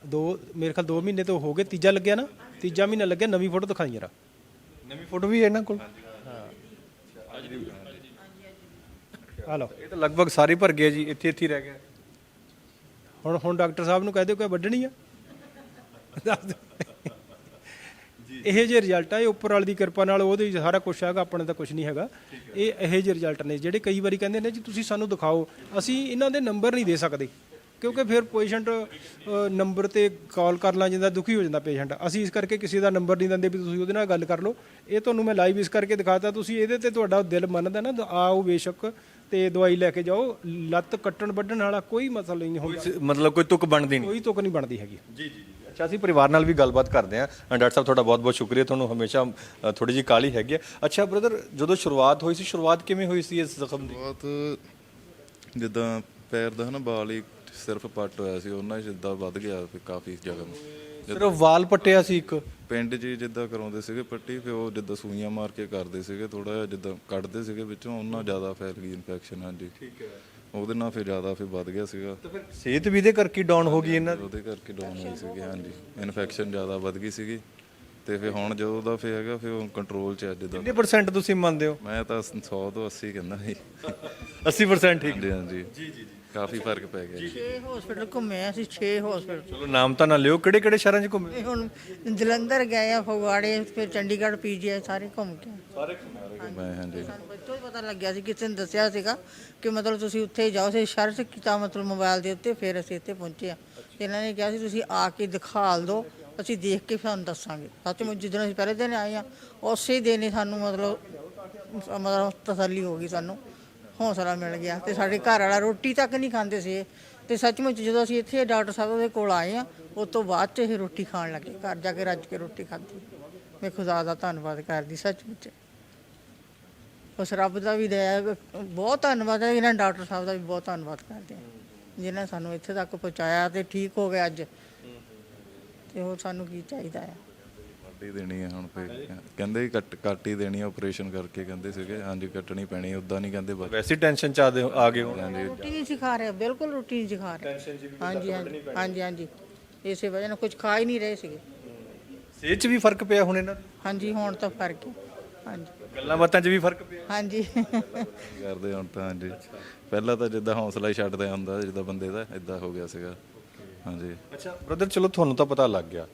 ਦੋ ਮੇਰੇ ਖਿਆਲ 2 ਮਹੀਨੇ ਤੋਂ ਹੋ ਗਏ ਤੀਜਾ ਲੱਗਿਆ ਨਾ। ਤੀਜਾ ਮਹੀਨਾ ਲੱਗਿਆ ਨਵੀਂ ਫੋਟੋ ਦਿਖਾਈ ਜਰਾ। ਨਵੀਂ ਫੋਟੋ ਵੀ ਹੈ ਇਹਨਾਂ ਕੋਲ? ਆ ਲਓ। ਇਹ ਤਾਂ ਲਗਭਗ ਸਾਰੇ ਭਰ ਗਏ ਜੀ ਇੱਥੇ ਇੱਥੇ ਹੀ ਰਹਿ ਗਿਆ। ਹੁਣ ਹੁਣ ਡਾਕਟਰ ਸਾਹਿਬ ਨੂੰ ਕਹਿ ਦਿਓ ਵੱਢਣੀ ਆ। ਦੱਸ ਦਿਓ। ਇਹ ਜੇ ਰਿਜ਼ਲਟ ਆ, ਇਹ ਉੱਪਰ ਵਾਲੀ ਦੀ ਕਿਰਪਾ ਨਾਲ ਉਹਦੇ ਸਾਰਾ ਕੁਝ ਹੈਗਾ, ਆਪਣੇ ਤਾਂ ਕੁਝ ਨਹੀਂ ਹੈਗਾ। ਇਹ ਇਹੋ ਜਿਹੇ ਰਿਜ਼ਲਟ ਨੇ, ਜਿਹੜੇ ਕਈ ਵਾਰੀ ਕਹਿੰਦੇ ਨੇ ਜੀ, ਤੁਸੀਂ ਸਾਨੂੰ ਦਿਖਾਓ। ਅਸੀਂ ਇਹਨਾਂ ਦੇ ਨੰਬਰ ਨਹੀਂ ਦੇ ਸਕਦੇ, ਕਿਉਂਕਿ ਫਿਰ ਪੇਸ਼ੈਂਟ ਨੰਬਰ ਤੇ ਕਾਲ ਕਰ ਲਾਂ ਜਾਂਦਾ ਦੁਖੀ ਹੋ ਜਾਂਦਾ ਪੇਸ਼ੈਂਟ ਅਸੀਂ ਇਸ ਕਰਕੇ ਕਿਸੇ ਦਾ ਨੰਬਰ ਨਹੀਂ ਦਿੰਦੇ ਵੀ ਤੁਸੀਂ ਉਹਦੇ ਨਾਲ ਗੱਲ ਕਰ ਲਓ। ਇਹ ਤੁਹਾਨੂੰ ਮੈਂ ਲਾਈਵ ਇਸ ਕਰਕੇ ਦਿਖਾਤਾ, ਤੁਸੀਂ ਇਹਦੇ ਤੇ ਤੁਹਾਡਾ ਦਿਲ ਮੰਨਦਾ ਨਾ ਆਓ ਬੇਸ਼ੱਕ ਤੇ ਦਵਾਈ ਲੈ ਕੇ ਜਾਓ ਲੱਤ ਕੱਟਣ ਵੱਢਣ ਵਾਲਾ ਕੋਈ ਮਸਲਾ ਨਹੀਂ ਹੁੰਦਾ। ਕੋਈ ਮਤਲਬ ਕੋਈ ਤੁਕ ਬਣਦੀ ਨਹੀਂ। ਕੋਈ ਤੁਕ ਨਹੀਂ ਬਣਦੀ ਹੈਗੀ। ਜੀ ਜੀ ਜੀ। ਅੱਛਾ ਅਸੀਂ ਪਰਿਵਾਰ ਨਾਲ ਵੀ ਗੱਲਬਾਤ ਕਰਦੇ ਹਾਂ ਅ, ਡਾਕਟਰ ਸਾਹਿਬ ਤੁਹਾਡਾ ਬਹੁਤ ਬਹੁਤ ਸ਼ੁਕਰੀਆ। ਤੁਹਾਨੂੰ ਹਮੇਸ਼ਾ ਥੋੜੀ ਜਿਹੀ ਕਾਲੀ ਹੈਗੀ ਹੈ ਅੱਛਾ ਬ੍ਰਦਰ ਜਦੋਂ ਸ਼ੁਰੂਆਤ ਹੋਈ ਸੀ ਸ਼ੁਰੂਆਤ ਕਿਵੇਂ ਹੋਈ ਸੀ ਇਸ ਜ਼ਖਮ ਦੀ? ਬਹੁਤ ਜਿੱਦਾਂ ਪੈਰ ਦਾ ਹਨਾ ਬਾਲ ਹੀ ਸਿਰਫ ਪੱਟ ਹੋਇਆ ਸੀ ਉਹਨਾਂ 'ਚ ਜਿੱਦਾਂ ਵੱਧ ਗਿਆ ਫਿਰ ਕਾਫੀ ਜ਼ਖਮ। ਸਿਰਫ ਵਾਲ ਪੱਟਿਆ ਸੀ ਇੱਕ। ਪਿੰਡ 'ਚ ਹੀ ਜਿੱਦਾਂ ਕਰਾਉਂਦੇ ਸੀਗੇ ਪੱਟੀ ਫਿਰ ਉਹ ਜਿੱਦਾਂ ਸੂਈਆਂ ਮਾਰ ਕੇ ਕਰਦੇ ਸੀਗੇ ਥੋੜਾ ਜਿਹਾ ਜਿੱਦਾਂ ਕੱਢਦੇ ਸੀਗੇ ਵਿੱਚੋਂ ਉਹਨਾਂ ਜ਼ਿਆਦਾ ਫੈਲ ਗਈ ਇਨਫੈਕਸ਼ਨ ਹਾਂਜੀ। ਠੀਕ ਹੈ। ਉਹਦੇ ਨਾਲ ਫਿਰ ਜ਼ਿਆਦਾ ਫਿਰ ਵੱਧ ਗਿਆ ਸੀਗਾ। ਤਾਂ ਫਿਰ ਸਿਹਤ ਵੀ ਇਹਦੇ ਕਰਕੇ ਡਾਊਨ ਹੋ ਗਈ ਇਹਨਾਂ ਦੀ? ਉਹਦੇ ਕਰਕੇ ਡਾਊਨ ਹੋਈ ਸੀਗੀ ਹਾਂਜੀ। ਇਨਫੈਕਸ਼ਨ ਜ਼ਿਆਦਾ ਵੱਧ ਗਈ ਸੀਗੀ। ਤੇ ਫਿਰ ਹੁਣ ਜਦੋਂ ਦਾ ਫਿਰ ਹੈਗਾ ਫਿਰ ਉਹ ਕੰਟਰੋਲ 'ਚ ਅੱਜ ਦਾ। ਕਿੰਨੇ ਪਰਸੈਂਟ ਤੁਸੀਂ ਮੰਨਦੇ ਹੋ? ਮੈਂ ਤਾਂ 100 ਤੋਂ 80 ਕਹਿੰਦਾ ਸੀ। 80% ਠੀਕ। ਹਾਂਜੀ ਹਾਂਜੀ। ਜੀ ਜੀ। ਕਾਫੀ ਫ਼ਰਕ ਪੈ ਗਿਆ ਜੀ। 6 ਹਸਪੀਟਲ ਘੁੰਮੇ ਆ, ਅਸੀਂ 6 ਹਸਪੀਟਲ ਚਲੋ ਨਾਮ ਤਾਂ ਨਾ ਲਿਓ ਕਿਹੜੇ ਕਿਹੜੇ ਸ਼ਹਿਰਾਂ 'ਚ ਘੁੰਮੇ? ਹੁਣ ਜਲੰਧਰ ਗਏ ਆ ਫਗਵਾੜੇ ਫਿਰ ਚੰਡੀਗੜ੍ਹ ਪੀਜੀਆਈ ਸਾਰੇ ਘੁੰਮ ਕੇ ਆਏ। ਮੈਂ ਹਾਂਜੀ। ਸਾਨੂੰ ਬੱਚੋਂ ਹੀ ਪਤਾ ਲੱਗਿਆ ਸੀ ਕਿਸੇ ਨੇ ਦੱਸਿਆ ਸੀਗਾ ਕਿ ਮਤਲਬ ਤੁਸੀਂ ਉੱਥੇ ਜਾਓ ਸੀ ਸ਼ਰਤ ਕੀਤਾ ਮਤਲਬ ਮੋਬਾਈਲ ਦੇ ਉੱਤੇ ਫਿਰ ਅਸੀਂ ਇੱਥੇ ਪਹੁੰਚੇ ਆ। ਤੇ ਇਹਨਾਂ ਨੇ ਕਿਹਾ ਸੀ ਤੁਸੀਂ ਆ ਕੇ ਦਿਖਾਲ ਦਿਓ ਅਸੀਂ ਦੇਖ ਕੇ ਫਿਰ ਤੁਹਾਨੂੰ ਦੱਸਾਂਗੇ। ਸੱਚਮੁੱਚ ਜਦੋਂ ਅਸੀਂ ਪਹਿਲੇ ਦਿਨ ਆਏ ਆ ਉਸੇ ਦਿਨ ਹੀ ਸਾਨੂੰ ਮਤਲਬ ਮਤਲਬ ਤਸੱਲੀ ਹੋ ਗਈ ਸਾਨੂੰ। ਹੌਸਲਾ ਮਿਲ ਗਿਆ ਤੇ ਸਾਡੇ ਘਰ ਵਾਲਾ ਰੋਟੀ ਤੱਕ ਨਹੀਂ ਖਾਂਦੇ ਸੀ। ਇਹ। ਤੇ ਸੱਚਮੁੱਚ ਜਦੋਂ ਅਸੀਂ ਇੱਥੇ ਡਾਕਟਰ ਸਾਹਿਬ ਦੇ ਕੋਲ ਆਏ ਆ ਉਸ ਤੋਂ ਬਾਅਦ ਚ ਇਹ ਰੋਟੀ ਖਾਣ ਲੱਗੇ, ਘਰ ਜਾ ਕੇ ਰੱਜ ਕੇ ਰੋਟੀ ਖਾਧੀ। ਮੈਂ ਖੁਦਾ ਦਾ ਧੰਨਵਾਦ ਕਰਦੀ ਸੱਚਮੁੱਚ। ਉਸ ਰੱਬ ਦਾ ਵੀ ਦਇਆ, ਬਹੁਤ ਧੰਨਵਾਦ ਹੈ, ਇਹਨਾਂ ਡਾਕਟਰ ਸਾਹਿਬ ਦਾ ਵੀ ਬਹੁਤ ਧੰਨਵਾਦ ਕਰਦੇ ਹਾਂ, ਜਿਨ੍ਹਾਂ ਸਾਨੂੰ ਇੱਥੇ ਤੱਕ ਪਹੁੰਚਾਇਆ ਤੇ ਠੀਕ ਹੋ ਗਿਆ ਅੱਜ। ਤੇ ਹੋਰ ਸਾਨੂੰ ਕੀ ਚਾਹੀਦਾ ਹੈ? ਕੱਟ ਹੀ ਦੇਣੀ ਹੈ ਹੁਣ ਫਿਰ। ਕਹਿੰਦੇ ਸੀ ਕੱਟ ਕੱਟ ਹੀ ਦੇਣੀ ਹੈ ਆਪਰੇਸ਼ਨ ਕਰਕੇ ਕਹਿੰਦੇ ਸੀਗੇ ਹਾਂਜੀ ਕੱਟਣੀ ਪੈਣੀ ਉਦਾਂ ਨਹੀਂ ਕਹਿੰਦੇ ਬਸ। ਵੈਸੇ ਟੈਨਸ਼ਨ 'ਚ ਆਦੇ ਆ ਗਏ ਹੋ ਰੋਟੀ ਨਹੀਂ ਸਿਖਾ ਰਹੇ ਬਿਲਕੁਲ ਰੋਟੀ ਨਹੀਂ ਸਿਖਾ ਰਹੇ। ਹਾਂਜੀ ਹਾਂਜੀ ਹਾਂਜੀ ਹਾਂਜੀ। ਇਸੇ ਵਜ੍ਹਾ ਨਾਲ ਕੁਝ ਖਾ ਹੀ ਨਹੀਂ ਰਹੇ ਸੀਗੇ। ਸਿਹਤ 'ਚ ਵੀ ਫ਼ਰਕ ਪਿਆ ਹੁਣ ਇਹਨਾਂ ਦੀ ਹਾਂਜੀ ਹੁਣ ਤਾਂ ਫ਼ਰਕ ਹੈ। ਹਾਂਜੀ। ਗੱਲਾਂ ਬਾਤਾਂ 'ਚ ਵੀ ਫ਼ਰਕ ਪਿਆ। ਹਾਂਜੀ। ਕਰਦੇ ਹੁਣ ਤਾਂ ਹਾਂਜੀ। ਪਹਿਲਾਂ ਤਾਂ ਜਿੱਦਾਂ ਹੌਸਲਾ ਹੀ ਛੱਡਦਾ ਹੁੰਦਾ ਜਿੱਦਾਂ ਬੰਦੇ ਦਾ ਇਦਾਂ ਹੋ ਗਿਆ ਸੀਗਾ। ਹਾਂਜੀ। ਅੱਛਾ ਬ੍ਰਦਰ ਚਲੋ ਤੁਹਾਨੂੰ ਤਾਂ ਪਤਾ ਲੱਗ ਗਿਆ।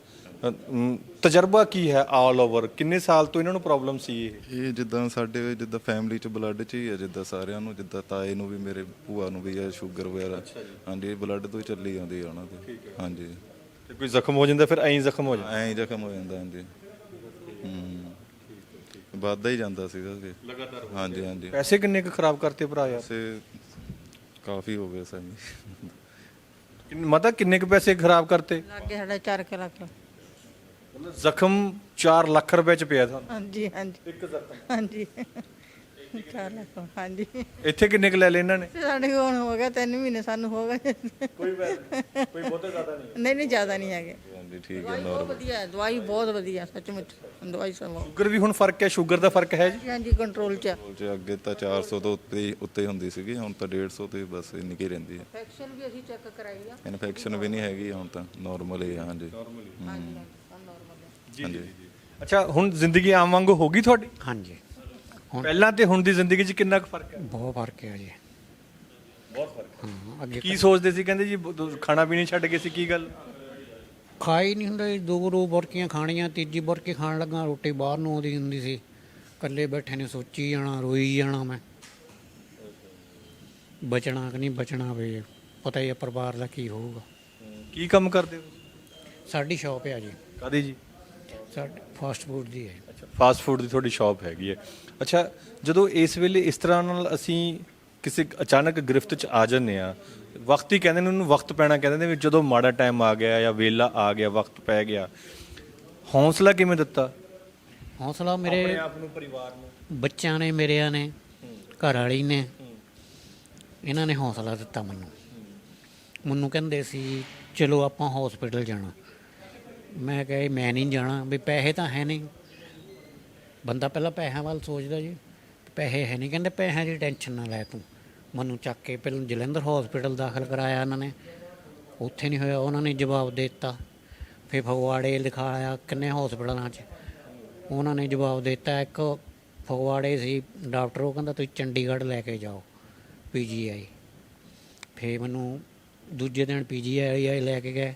ਤਜਰਬਾ ਕੀ ਹੈ ਆਲ ਓਵਰ ਕਿੰਨੇ ਸਾਲ ਤੋਂ ਇਹਨਾਂ ਨੂੰ ਪ੍ਰੋਬਲਮ ਸੀ ਇਹ? ਇਹ ਜਿੱਦਾਂ ਸਾਡੇ ਜਿੱਦਾਂ ਫੈਮਿਲੀ ਚ ਬਲੱਡ ਚ ਹੀ ਹੈ ਜਿੱਦਾਂ ਸਾਰਿਆਂ ਨੂੰ ਜਿੱਦਾਂ ਤਾਏ ਨੂੰ ਵੀ ਮੇਰੇ ਭੂਆ ਨੂੰ ਵੀ ਹੈ ਸ਼ੂਗਰ ਵਗੈਰਾ। ਹਾਂਜੀ ਇਹ ਬਲੱਡ ਤੋਂ ਹੀ ਚੱਲੀ ਜਾਂਦੀ ਹੈ ਉਹਨਾਂ ਦੀ। ਹਾਂਜੀ। ਤੇ ਕੋਈ ਜ਼ਖਮ ਹੋ ਜਾਂਦਾ ਫਿਰ ਐਂ ਜ਼ਖਮ ਹੋ ਜਾਂਦਾ? ਐਂ ਜ਼ਖਮ ਹੋ ਜਾਂਦਾ ਹਾਂਜੀ। ਹੂੰ। ਵੱਧਦਾ ਹੀ ਜਾਂਦਾ ਸੀਗਾ ਕਿ ਲਗਾਤਾਰ ਹਾਂਜੀ ਹਾਂਜੀ। ਪੈਸੇ ਕਿੰਨੇ ਕੁ ਖਰਾਬ ਕਰਤੇ ਭਰਾ ਯਾਰ? ਸੇ ਕਾਫੀ ਹੋ ਗਏ ਸਹੀ ਕਿੰਨ- ਮਾਤਾ ਕਿੰਨੇ ਕੁ ਪੈਸੇ ਖਰਾਬ ਕਰਤੇ? ਲੱਗੇ ਸਾਡਾ 4 ਕਿ ਲੱਖ। ਜ਼ਖਮ 4 ਲੱਖ ਰੁਪਏ ਚ ਪਿਆ ਤੁਹਾਨੂੰ? ਹਾਂਜੀ ਹਾਂਜੀ। ਇੱਕ ਹਾਂਜੀ। 4 ਲੱਖ ਹਾਂਜੀ। ਇੱਥੇ ਕਿੰਨੇ ਕੁ ਲੈ ਲਏ ਇਹਨਾਂ ਨੇ? ਸਾਡੇ ਕੋਲ ਹੁਣ ਹੋ ਗਿਆ 3 ਮਹੀਨੇ ਸਾਨੂੰ ਹੋ ਗਏ। ਕੋਈ ਕੋਈ ਬਹੁਤਾ ਜ਼ਿਆਦਾ ਨਹੀਂ। ਨਹੀਂ ਨਹੀਂ ਜ਼ਿਆਦਾ ਨਹੀਂ ਹੈਗੇ। ਹਾਂਜੀ ਠੀਕ ਹੈ ਬਹੁਤ ਵਧੀਆ ਹੈ ਦਵਾਈ ਬਹੁਤ ਵਧੀਆ ਸੱਚਮੁੱਚ। ਦਵਾਈ ਸਭ ਸ਼ੂਗਰ ਵੀ ਹੁਣ ਫ਼ਰਕ ਹੈ ਸ਼ੂਗਰ ਦਾ ਫ਼ਰਕ ਹੈ ਜੀ? ਹਾਂਜੀ ਕੰਟਰੋਲ ਚ 'ਚ ਅੱਗੇ ਤਾਂ 400 ਤੋਂ ਉੱਤੇ ਹੀ- ਉੱਤੇ ਹੁੰਦੀ ਸੀਗੀ ਹੁਣ ਤਾਂ 150 ਤੇ ਬਸ ਇੰਨੀ ਕੀ ਰਹਿੰਦੀ ਹੈ। ਇਨਫੈਕਸ਼ਨ ਵੀ ਅਸੀਂ ਚੈੱਕ ਕਰਾਈ ਆ। ਇਨਫੈਕਸ਼ਨ ਵੀ ਨਹੀਂ ਹੈਗੀ ਹੁਣ ਤਾਂ ਨਾਰਮਲ ਹੀ ਆ ਹਾਂਜੀ। ਅੱਛਾ ਹੁਣ ਜ਼ਿੰਦਗੀ ਆਮ ਵਾਂਗੂ ਹੋ ਗਈ ਤੁਹਾਡੀ? ਹਾਂਜੀ। ਪਹਿਲਾਂ ਤੇ ਹੁਣ ਦੀ ਜ਼ਿੰਦਗੀ 'ਚ ਕਿੰਨਾ ਕੁ ਫ਼ਰਕ ਹੈ? ਬਹੁਤ ਫ਼ਰਕ ਹੈ ਜੀ। ਬਹੁਤ ਫ਼ਰਕ ਹਾਂ। ਅੱਗੇ ਕੀ ਸੋਚਦੇ ਸੀ ਕਹਿੰਦੇ ਜੀ ਬ- ਖਾਣਾ ਪੀਣਾ ਛੱਡ ਗਏ ਸੀ ਕੀ ਗੱਲ? ਖਾ ਹੀ ਨਹੀਂ ਹੁੰਦਾ ਜੀ ਦੋ ਦੋ ਬੁਰਕੀਆਂ ਖਾਣੀਆਂ ਤੀਜੀ ਬੁਰਕੀ ਖਾਣ ਲੱਗਾ ਰੋਟੀ ਬਾਹਰ ਨੂੰ ਆਉਂਦੀ ਹੁੰਦੀ ਸੀ। ਇਕੱਲੇ ਬੈਠੇ ਨੇ ਸੋਚੀ ਜਾਣਾ ਰੋਈ ਜਾਣਾ ਮੈਂ। ਬਚਣਾ ਕਿ ਨਹੀਂ ਬਚਣਾ ਵੇ ਪਤਾ ਹੀ ਹੈ ਪਰਿਵਾਰ ਦਾ ਕੀ ਹੋਊਗਾ। ਕੀ ਕੰਮ ਕਰਦੇ ਹੋ? ਸਾਡੀ ਸ਼ਾਪ ਹੈ ਜੀ। ਕਾਦੀ ਜੀ? ਸਾਡੀ ਫਾਸਟ ਫੂਡ ਦੀ ਹੈ। ਅੱਛਾ ਫਾਸਟ ਫੂਡ ਦੀ ਤੁਹਾਡੀ ਸ਼ਾਪ ਹੈਗੀ ਹੈ। ਅੱਛਾ ਜਦੋਂ ਇਸ ਵੇਲੇ ਇਸ ਤਰ੍ਹਾਂ ਨਾਲ ਅਸੀਂ ਕਿਸੇ ਅਚਾਨਕ ਗ੍ਰਿਫਤ 'ਚ ਆ ਜੰਨੇ ਆ ਵਕਤ ਹੀ ਕਹਿੰਦੇ ਨੇ ਉਹਨੂੰ ਵਕਤ ਪੈਣਾ ਕਹਿੰਦੇ ਨੇ ਵੀ ਜਦੋਂ ਮਾੜਾ ਟਾਈਮ ਆ ਗਿਆ ਜਾਂ ਵੇਲਾ ਆ ਗਿਆ ਵਕਤ ਪੈ ਗਿਆ। ਹੌਸਲਾ ਕਿਵੇਂ ਦਿੱਤਾ? ਹੌਸਲਾ ਮੇਰੇ ਆਪ ਨੂੰ ਪਰਿਵਾਰ ਨੂੰ। ਬੱਚਿਆਂ ਨੇ ਮੇਰਿਆਂ ਨੇ ਘਰ ਵਾਲੀ ਨੇ ਇਹਨਾਂ ਨੇ ਹੌਸਲਾ ਦਿੱਤਾ ਮੈਨੂੰ। ਮੈਨੂੰ ਕਹਿੰਦੇ ਸੀ ਚਲੋ ਆਪਾਂ ਹਸਪੀਟਲ ਜਾਣਾ। ਮੈਂ ਕਹੇ ਮੈਂ ਨਹੀਂ ਜਾਣਾ, ਵੀ ਪੈਸੇ ਤਾਂ ਹੈ ਨਹੀਂ। ਬੰਦਾ ਪਹਿਲਾਂ ਪੈਸਿਆਂ ਵੱਲ ਸੋਚਦਾ ਜੀ, ਪੈਸੇ ਹੈ ਨਹੀਂ, ਕਹਿੰਦੇ ਪੈਸਿਆਂ ਦੀ ਟੈਨਸ਼ਨ ਨਾ ਲੈ ਤੂੰ। ਮੈਨੂੰ ਚੱਕ ਕੇ ਪਹਿਲਾਂ ਜਲੰਧਰ ਹਸਪੀਟਲ ਦਾਖਲ ਕਰਾਇਆ ਉਹਨਾਂ ਨੇ। ਉੱਥੇ ਨਹੀਂ ਹੋਇਆ, ਉਹਨਾਂ ਨੇ ਜਵਾਬ ਦੇ ਦਿੱਤਾ। ਫਿਰ ਫਗਵਾੜੇ ਲਿਖਾਇਆ ਕਿੰਨੇ ਹਸਪੀਟਲਾਂ 'ਚ। ਉਹਨਾਂ ਨੇ ਜਵਾਬ ਦਿੱਤਾ, ਇੱਕ ਫਗਵਾੜੇ ਸੀ ਡਾਕਟਰ, ਉਹ ਕਹਿੰਦਾ ਤੁਸੀਂ ਚੰਡੀਗੜ੍ਹ ਲੈ ਕੇ ਜਾਓ, ਪੀਜੀਆਈ। ਫਿਰ ਮੈਨੂੰ ਦੂਜੇ ਦਿਨ ਪੀਜੀਆਈ ਲੈ ਕੇ ਗਏ।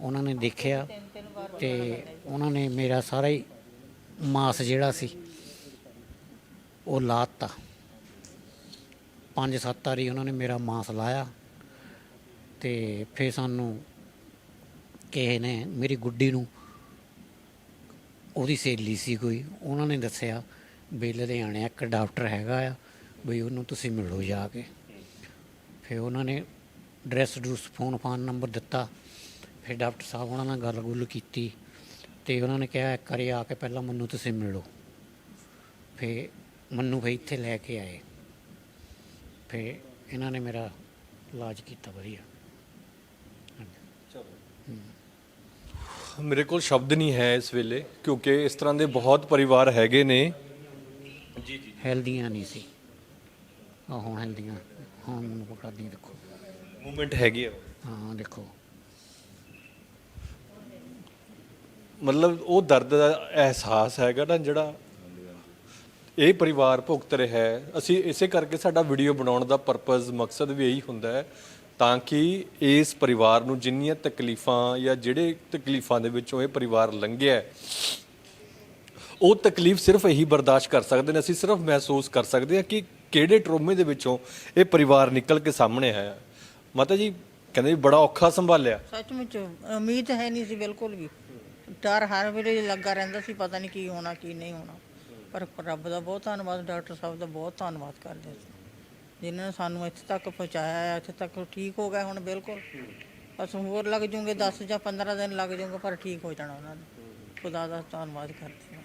ਉਹਨਾਂ ਨੇ ਦੇਖਿਆ ਤੇ ਉਹਨਾਂ ਨੇ ਮੇਰਾ ਸਾਰਾ ਹੀ ਮਾਸ ਜਿਹੜਾ ਸੀ, ਉਹ ਲਾਤਾ। ਪੰਜ ਸੱਤ ਵਾਰੀ ਉਹਨਾਂ ਨੇ ਮੇਰਾ ਮਾਸ ਲਾਇਆ ਤੇ ਫੇ ਸਾਨੂੰ ਕਿਸੇ ਨੇ ਮੇਰੀ ਗੁੱਡੀ ਨੂੰ ਉਹਦੀ ਸਹੇਲੀ ਸੀ ਕੋਈ, ਉਹਨਾਂ ਨੇ ਦੱਸਿਆ ਵੀ ਲੁਧਿਆਣੇ ਇੱਕ ਡਾਕਟਰ ਹੈਗਾ ਆ, ਵੀ ਉਹਨੂੰ ਤੁਸੀਂ ਮਿਲੋ ਜਾ ਕੇ। ਫਿਰ ਉਹਨਾਂ ਨੇ ਡਰੈਸ ਡਰੂਸ, ਫੋਨ ਫਾਨ ਨੰਬਰ ਦਿੱਤਾ। ਫਿਰ ਡਾਕਟਰ ਸਾਹਿਬ ਉਹਨਾਂ ਨਾਲ ਗੱਲ ਗੁੱਲ ਕੀਤੀ ਤੇ ਉਹਨਾਂ ਨੇ ਕਿਹਾ ਇੱਕ ਵਾਰੀ ਆ ਕੇ ਪਹਿਲਾਂ ਮੈਨੂੰ ਤੁਸੀਂ ਮਿਲੋ। ਫਿਰ ਮੈਨੂੰ ਫਿਰ ਇੱਥੇ ਲੈ ਕੇ ਆਏ। ਫਿਰ ਇਹਨਾਂ ਨੇ ਮੇਰਾ ਇਲਾਜ ਕੀਤਾ ਵਧੀਆ। ਮੇਰੇ ਕੋਲ ਸ਼ਬਦ ਨਹੀਂ ਹੈ ਇਸ ਵੇਲੇ ਕਿਉਂਕਿ ਇਸ ਤਰ੍ਹਾਂ ਦੇ ਬਹੁਤ ਪਰਿਵਾਰ ਹੈਗੇ ਨੇ। ਹੈਲਦੀਆਂ ਨਹੀਂ ਸੀ। ਆ ਹੁਣ ਹੈਲਦੀਆਂ। ਹਾਂ ਮੈਨੂੰ ਪਕੜਦੀ ਦੇਖੋ। ਮੂਵਮੈਂਟ ਹੈਗੀ ਹੈ ਹਾਂ ਦੇਖੋ। ਮਤਲਬ ਉਹ ਦਰਦ ਦਾ ਅਹਿਸਾਸ ਹੈਗਾ ਨਾ ਜਿਹੜਾ ਇਹ ਪਰਿਵਾਰ ਭੁਗਤ ਰਿਹਾ ਹੈ। ਅਸੀਂ ਇਸੇ ਕਰਕੇ ਸਾਡਾ ਵੀਡੀਓ ਬਣਾਉਣ ਦਾ ਪਰਪਸ ਮਕਸਦ ਵੀ ਇਹੀ ਹੁੰਦਾ ਹੈ ਤਾਂ ਕਿ ਇਸ ਪਰਿਵਾਰ ਨੂੰ ਜਿੰਨੀਆਂ ਤਕਲੀਫਾਂ ਜਾਂ ਜਿਹੜੇ ਤਕਲੀਫਾਂ ਦੇ ਵਿੱਚੋਂ ਇਹ ਪਰਿਵਾਰ ਲੰਘਿਆ ਹੈ, ਉਹ ਤਕਲੀਫ ਸਿਰਫ ਇਹੀ ਬਰਦਾਸ਼ਤ ਕਰ ਸਕਦੇ ਨੇ। ਅਸੀਂ ਸਿਰਫ ਮਹਿਸੂਸ ਕਰ ਸਕਦੇ ਹਾਂ ਕਿ ਕਿਹੜੇ ਟਰੋਮੇ ਦੇ ਵਿੱਚੋਂ ਇਹ ਪਰਿਵਾਰ ਨਿਕਲ ਕੇ ਸਾਹਮਣੇ ਆਇਆ ਮਾਤਾ ਜੀ ਕਹਿੰਦੇ ਵੀ ਬੜਾ ਔਖਾ ਸੰਭਾਲਿਆ। ਸੱਚਮੁੱਚ ਉਮੀਦ ਹੈ ਨਹੀਂ ਸੀ ਬਿਲਕੁਲ ਵੀ। ਡਰ ਹਰ ਵੇਲੇ ਲੱਗਾ ਰਹਿੰਦਾ ਸੀ, ਪਤਾ ਨਹੀਂ ਕੀ ਹੋਣਾ, ਕੀ ਨਹੀਂ ਹੋਣਾ। ਪਰ ਰੱਬ ਦਾ ਬਹੁਤ ਧੰਨਵਾਦ, ਡਾਕਟਰ ਸਾਹਿਬ ਦਾ ਬਹੁਤ ਧੰਨਵਾਦ ਕਰਦੇ ਹਾਂ ਜਿਨ੍ਹਾਂ ਨੇ ਸਾਨੂੰ ਇੱਥੇ ਤੱਕ ਪਹੁੰਚਾਇਆ ਹੈ ਇੱਥੇ ਤੱਕ ਠੀਕ ਹੋ ਗਿਆ ਹੁਣ ਬਿਲਕੁਲ। ਬਸ ਹੋਰ ਲੱਗ ਜੂਗੇ 10 ਜਾਂ 15 ਦਿਨ ਲੱਗ ਜੂਗੇ, ਪਰ ਠੀਕ ਹੋ ਜਾਣਾ ਉਹਨਾਂ ਨੇ। ਖੁਦਾ ਦਾ ਧੰਨਵਾਦ ਕਰਦੇ ਹਾਂ